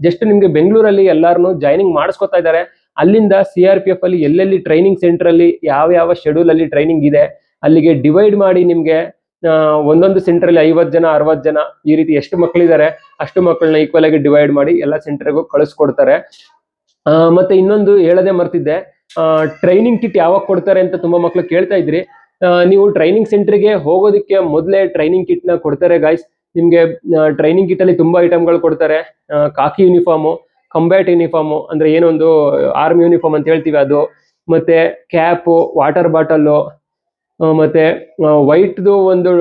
A: ಜಸ್ಟ್ ನಿಮ್ಗೆ ಬೆಂಗಳೂರಲ್ಲಿ ಎಲ್ಲಾರನು ಜಾಯ್ನಿಂಗ್ ಮಾಡಿಸ್ಕೊತಾ ಇದ್ದಾರೆ ಅಲ್ಲಿಂದ ಸಿ ಆರ್ ಪಿ ಎಫ್ ಅಲ್ಲಿ ಎಲ್ಲೆಲ್ಲಿ ಟ್ರೈನಿಂಗ್ ಸೆಂಟರ್ ಅಲ್ಲಿ ಯಾವ ಯಾವ ಶೆಡ್ಯೂಲ್ ಅಲ್ಲಿ ಟ್ರೈನಿಂಗ್ ಇದೆ, ಅಲ್ಲಿಗೆ ಡಿವೈಡ್ ಮಾಡಿ ನಿಮ್ಗೆ ಒಂದೊಂದು ಸೆಂಟರ್ ಅಲ್ಲಿ ಐವತ್ ಜನ ಅರವತ್ ಜನ ಈ ರೀತಿ ಎಷ್ಟು ಮಕ್ಕಳಿದ್ದಾರೆ ಅಷ್ಟು ಮಕ್ಕಳನ್ನ ಈಕ್ವಲ್ ಆಗಿ ಡಿವೈಡ್ ಮಾಡಿ ಎಲ್ಲ ಸೆಂಟರ್ಗೂ ಕಳಿಸ್ಕೊಡ್ತಾರೆ. ಮತ್ತೆ ಇನ್ನೊಂದು ಹೇಳದೆ ಮರ್ತಿದ್ದೆ ಟ್ರೈನಿಂಗ್ ಕಿಟ್ ಯಾವಾಗ ಕೊಡ್ತಾರೆ ಅಂತ ತುಂಬಾ ಮಕ್ಳು ಕೇಳ್ತಾ ಇದ್ರಿ. ನೀವು ಟ್ರೈನಿಂಗ್ ಸೆಂಟರ್ಗೆ ಹೋಗೋದಕ್ಕೆ ಮೊದಲೇ ಟ್ರೈನಿಂಗ್ ಕಿಟ್ನ ಕೊಡ್ತಾರೆ ಗಾಯ್ಸ್ ನಿಮ್ಗೆ ಟ್ರೈನಿಂಗ್ ಕಿಟ್ ಅಲ್ಲಿ ತುಂಬಾ ಐಟಮ್ಗಳು ಕೊಡ್ತಾರೆ. ಕಾಕಿ ಯೂನಿಫಾರ್ಮು ಕಂಬ್ಯಾಟ್ ಯೂನಿಫಾರ್ಮು ಅಂದ್ರೆ ಏನೊಂದು ಆರ್ಮಿ ಯೂನಿಫಾರ್ಮ್ ಅಂತ ಹೇಳ್ತೀವಿ ಅದು. ಮತ್ತೆ ಕ್ಯಾಪು ವಾಟರ್ ಬಾಟಲ್ಲು ಮತ್ತೆ ವೈಟ್ದು ಒಂದು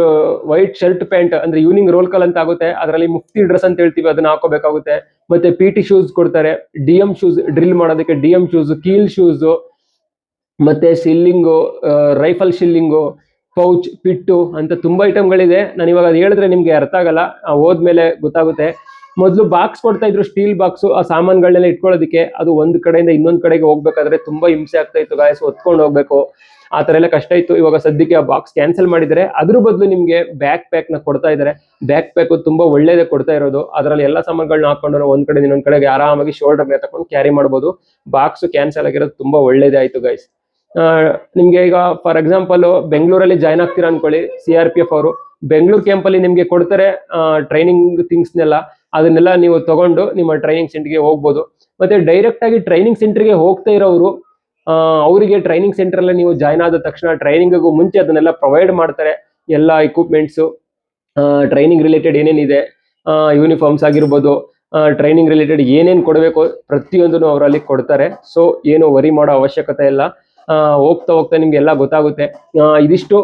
A: ವೈಟ್ ಶರ್ಟ್ ಪ್ಯಾಂಟ್ ಅಂದ್ರೆ ಈವ್ನಿಂಗ್ ರೋಲ್ ಕಲ್ ಅಂತ ಆಗುತ್ತೆ. ಅದರಲ್ಲಿ ಮುಫ್ತಿ ಡ್ರೆಸ್ ಅಂತ ಹೇಳ್ತೀವಿ, ಅದನ್ನ ಹಾಕೋಬೇಕಾಗುತ್ತೆ. ಮತ್ತೆ ಪಿ ಟಿ ಶೂಸ್ ಕೊಡ್ತಾರೆ. ಡಿ ಎಂ ಶೂಸ್ ಡ್ರಿಲ್ ಮಾಡೋದಕ್ಕೆ ಡಿ ಎಂ ಶೂಸ್ ಕೀಲ್ ಶೂಸ್ ಮತ್ತೆ ಶಿಲ್ಲಿಂಗು ರೈಫಲ್ ಶಿಲ್ಲಿಂಗು ಪೌಚ್ ಪಿಟ್ಟು ಅಂತ ತುಂಬಾ ಐಟಮ್ಗಳಿದೆ ನಾನು ಇವಾಗ ಅದು ಹೇಳಿದ್ರೆ ನಿಮ್ಗೆ ಅರ್ಥ ಆಗಲ್ಲ. ಹೋದ್ಮೇಲೆ ಗೊತ್ತಾಗುತ್ತೆ. ಮೊದಲು ಬಾಕ್ಸ್ ಕೊಡ್ತಾ ಇದ್ರು ಸ್ಟೀಲ್ ಬಾಕ್ಸ್ ಆ ಸಾಮಾನುಗಳನ್ನೆಲ್ಲ ಇಟ್ಕೊಳ್ಳೋದಕ್ಕೆ. ಅದು ಒಂದ್ ಕಡೆಯಿಂದ ಇನ್ನೊಂದ್ ಕಡೆಗೆ ಹೋಗ್ಬೇಕಾದ್ರೆ ತುಂಬಾ ಹಿಂಸೆ ಆಗ್ತಾ ಇತ್ತು. ಗಾಯಸ್ ಹೊತ್ಕೊಂಡು ಹೋಗ್ಬೇಕು. ಆ ತರ ಎಲ್ಲ ಕಷ್ಟ ಇತ್ತು. ಇವಾಗ ಸದ್ಯಕ್ಕೆ ಆ ಬಾಕ್ಸ್ ಕ್ಯಾನ್ಸಲ್ ಮಾಡಿದರೆ, ಅದ್ರ ಬದಲು ನಿಮ್ಗೆ ಬ್ಯಾಕ್ ಪ್ಯಾಕ್ನ ಕೊಡ್ತಾ ಇದ್ದಾರೆ ಬ್ಯಾಕ್ ಪ್ಯಾಕ್ ತುಂಬಾ ಒಳ್ಳೇದೇ ಕೊಡ್ತಾ ಇರೋದು. ಅದರಲ್ಲಿ ಎಲ್ಲ ಸಾಮಾನುಗಳನ್ನ ಹಾಕೊಂಡು ಒಂದ್ ಕಡೆ ಇನ್ನೊಂದ್ ಕಡೆಗೆ ಆರಾಮಾಗಿ ಶೋಲ್ಡರ್ ಮೇಲೆ ತಕೊಂಡು ಕ್ಯಾರಿ ಮಾಡಬಹುದು ಬಾಕ್ಸ್ ಕ್ಯಾನ್ಸಲ್ ಆಗಿರೋದು ತುಂಬಾ ಒಳ್ಳೇದೇ ಆಯ್ತು ಗೈಸ್ ನಿಮ್ಗೆ ಈಗ ಫಾರ್ ಎಕ್ಸಾಂಪಲ್ ಬೆಂಗಳೂರಲ್ಲಿ ಜಾಯ್ನ್ ಆಗ್ತೀರಾ ಅನ್ಕೊಳ್ಳಿ ಸಿ ಆರ್ ಪಿ ಎಫ್ ಅವರು. ಬೆಂಗಳೂರು ಕ್ಯಾಂಪ್ ಅಲ್ಲಿ ನಿಮ್ಗೆ ಕೊಡ್ತಾರೆ ಟ್ರೈನಿಂಗ್ ಥಿಂಗ್ಸ್ನೆಲ್ಲ ಅದನ್ನೆಲ್ಲ ನೀವು ತಗೊಂಡು ನಿಮ್ಮ ಟ್ರೈನಿಂಗ್ ಸೆಂಟರ್ಗೆ ಹೋಗ್ಬೋದು. ಮತ್ತೆ ಡೈರೆಕ್ಟ್ ಆಗಿ ಟ್ರೈನಿಂಗ್ ಸೆಂಟರ್ಗೆ ಹೋಗ್ತಾ ಇರೋರು ಅವರಿಗೆ ಟ್ರೈನಿಂಗ್ ಸೆಂಟರ್ ಅಲ್ಲಿ ನೀವು ಜಾಯ್ನ್ ಆದ ತಕ್ಷಣ ಟ್ರೈನಿಂಗ್ಗೂ ಮುಂಚೆ ಅದನ್ನೆಲ್ಲ ಪ್ರೊವೈಡ್ ಮಾಡ್ತಾರೆ. ಎಲ್ಲ ಇಕ್ವಿಪ್ಮೆಂಟ್ಸ್ ಟ್ರೈನಿಂಗ್ ರಿಲೇಟೆಡ್ ಏನೇನಿದೆ ಯೂನಿಫಾರ್ಮ್ಸ್ ಆಗಿರ್ಬೋದು ಟ್ರೈನಿಂಗ್ ರಿಲೇಟೆಡ್ ಏನೇನು ಕೊಡಬೇಕು ಪ್ರತಿಯೊಂದನ್ನು ಅವರಲ್ಲಿ ಕೊಡ್ತಾರೆ. ಸೊ ಏನು ವರಿ ಮಾಡೋ ಅವಶ್ಯಕತೆ ಇಲ್ಲ. ಹೋಗ್ತಾ ಹೋಗ್ತಾ ನಿಮ್ಗೆ ಎಲ್ಲ ಗೊತ್ತಾಗುತ್ತೆ. ಇದಿಷ್ಟು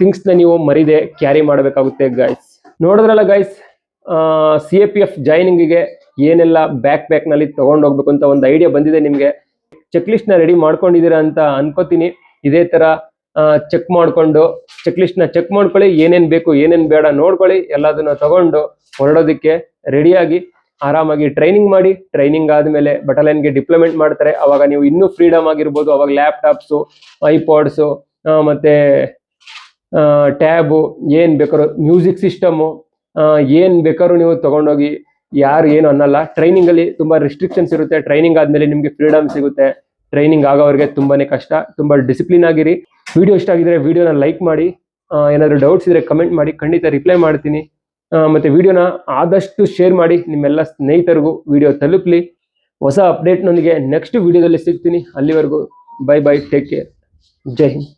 A: ಥಿಂಗ್ಸ್ನ ನೀವು ಮರಿದೆ ಕ್ಯಾರಿ ಮಾಡಬೇಕಾಗುತ್ತೆ ಗೈಸ್ ನೋಡಿದ್ರಲ್ಲ guys C A P F ಜಾಯ್ನಿಂಗಿಗೆ ಏನೆಲ್ಲ ಬ್ಯಾಕ್ ಪ್ಯಾಕ್ನಲ್ಲಿ ಹೋಗ್ಬೇಕು ಅಂತ ಒಂದು ಐಡಿಯಾ ಬಂದಿದೆ ನಿಮ್ಗೆ. ಚೆಕ್ ಲಿಸ್ಟ್ನ ರೆಡಿ ಮಾಡ್ಕೊಂಡಿದ್ದೀರಾ ಅಂತ ಅನ್ಕೋತೀನಿ. ಇದೇ ತರ ಚೆಕ್ ಮಾಡ್ಕೊಂಡು ಚೆಕ್ ಲಿಸ್ಟ್ನ ಚೆಕ್ ಮಾಡ್ಕೊಳ್ಳಿ, ಏನೇನ್ ಬೇಕು, ಏನೇನ್ ಬೇಡ ನೋಡ್ಕೊಳ್ಳಿ, ಎಲ್ಲದನ್ನ ತಗೊಂಡು ಹೊರಡೋದಕ್ಕೆ ರೆಡಿಯಾಗಿ ಆರಾಮಾಗಿ ಟ್ರೈನಿಂಗ್ ಮಾಡಿ ಟ್ರೈನಿಂಗ್ ಆದ್ಮೇಲೆ ಬಟಾಲಿಯನ್ಗೆ ಡಿಪ್ಲೊಮೆಂಟ್ ಮಾಡ್ತಾರೆ. ಅವಾಗ ನೀವು ಇನ್ನೂ ಫ್ರೀಡಮ್ ಆಗಿರ್ಬೋದು. ಅವಾಗ ಲ್ಯಾಪ್ಟಾಪ್ಸು ಐಪಾಡ್ಸು ಮತ್ತೆ ಟ್ಯಾಬು ಏನ್ ಬೇಕಾರು ಮ್ಯೂಸಿಕ್ ಸಿಸ್ಟಮು ಏನ್ ಬೇಕಾದ್ರೂ ನೀವು ತಗೊಂಡೋಗಿ, ಯಾರು ಏನು ಅನ್ನಲ್ಲ. ಟ್ರೈನಿಂಗ್ ಅಲ್ಲಿ ತುಂಬಾ ರಿಸ್ಟ್ರಿಕ್ಷನ್ಸ್ ಇರುತ್ತೆ. ಟ್ರೈನಿಂಗ್ ಆದಮೇಲೆ ನಿಮ್ಗೆ ಫ್ರೀಡಮ್ ಸಿಗುತ್ತೆ. ಟ್ರೈನಿಂಗ್ ಆಗೋವರೆಗೆ ತುಂಬಾನೇ ಕಷ್ಟ. ತುಂಬಾ ಡಿಸಿಪ್ಲಿನ್ ಆಗಿರಿ. ವಿಡಿಯೋ ಇಷ್ಟ ಆಗಿದ್ರೆ ವಿಡಿಯೋನ ಲೈಕ್ ಮಾಡಿ. ಏನಾದರೂ ಡೌಟ್ಸ್ ಇದ್ರೆ ಕಮೆಂಟ್ ಮಾಡಿ. ಖಂಡಿತ ರಿಪ್ಲೈ ಮಾಡ್ತೀನಿ. ಮತ್ತೆ ವಿಡಿಯೋನ ಆದಷ್ಟು ಶೇರ್ ಮಾಡಿ ನಿಮ್ಮೆಲ್ಲ ಸ್ನೇಹಿತರಿಗೂ ವಿಡಿಯೋ ತಲುಪಲಿ. ಹೊಸ ಅಪ್ಡೇಟ್ನೊಂದಿಗೆ ನೆಕ್ಸ್ಟ್ ವಿಡಿಯೋದಲ್ಲಿ ಸಿಗ್ತೀನಿ. ಅಲ್ಲಿವರೆಗೂ bye bye take care Jai Hind.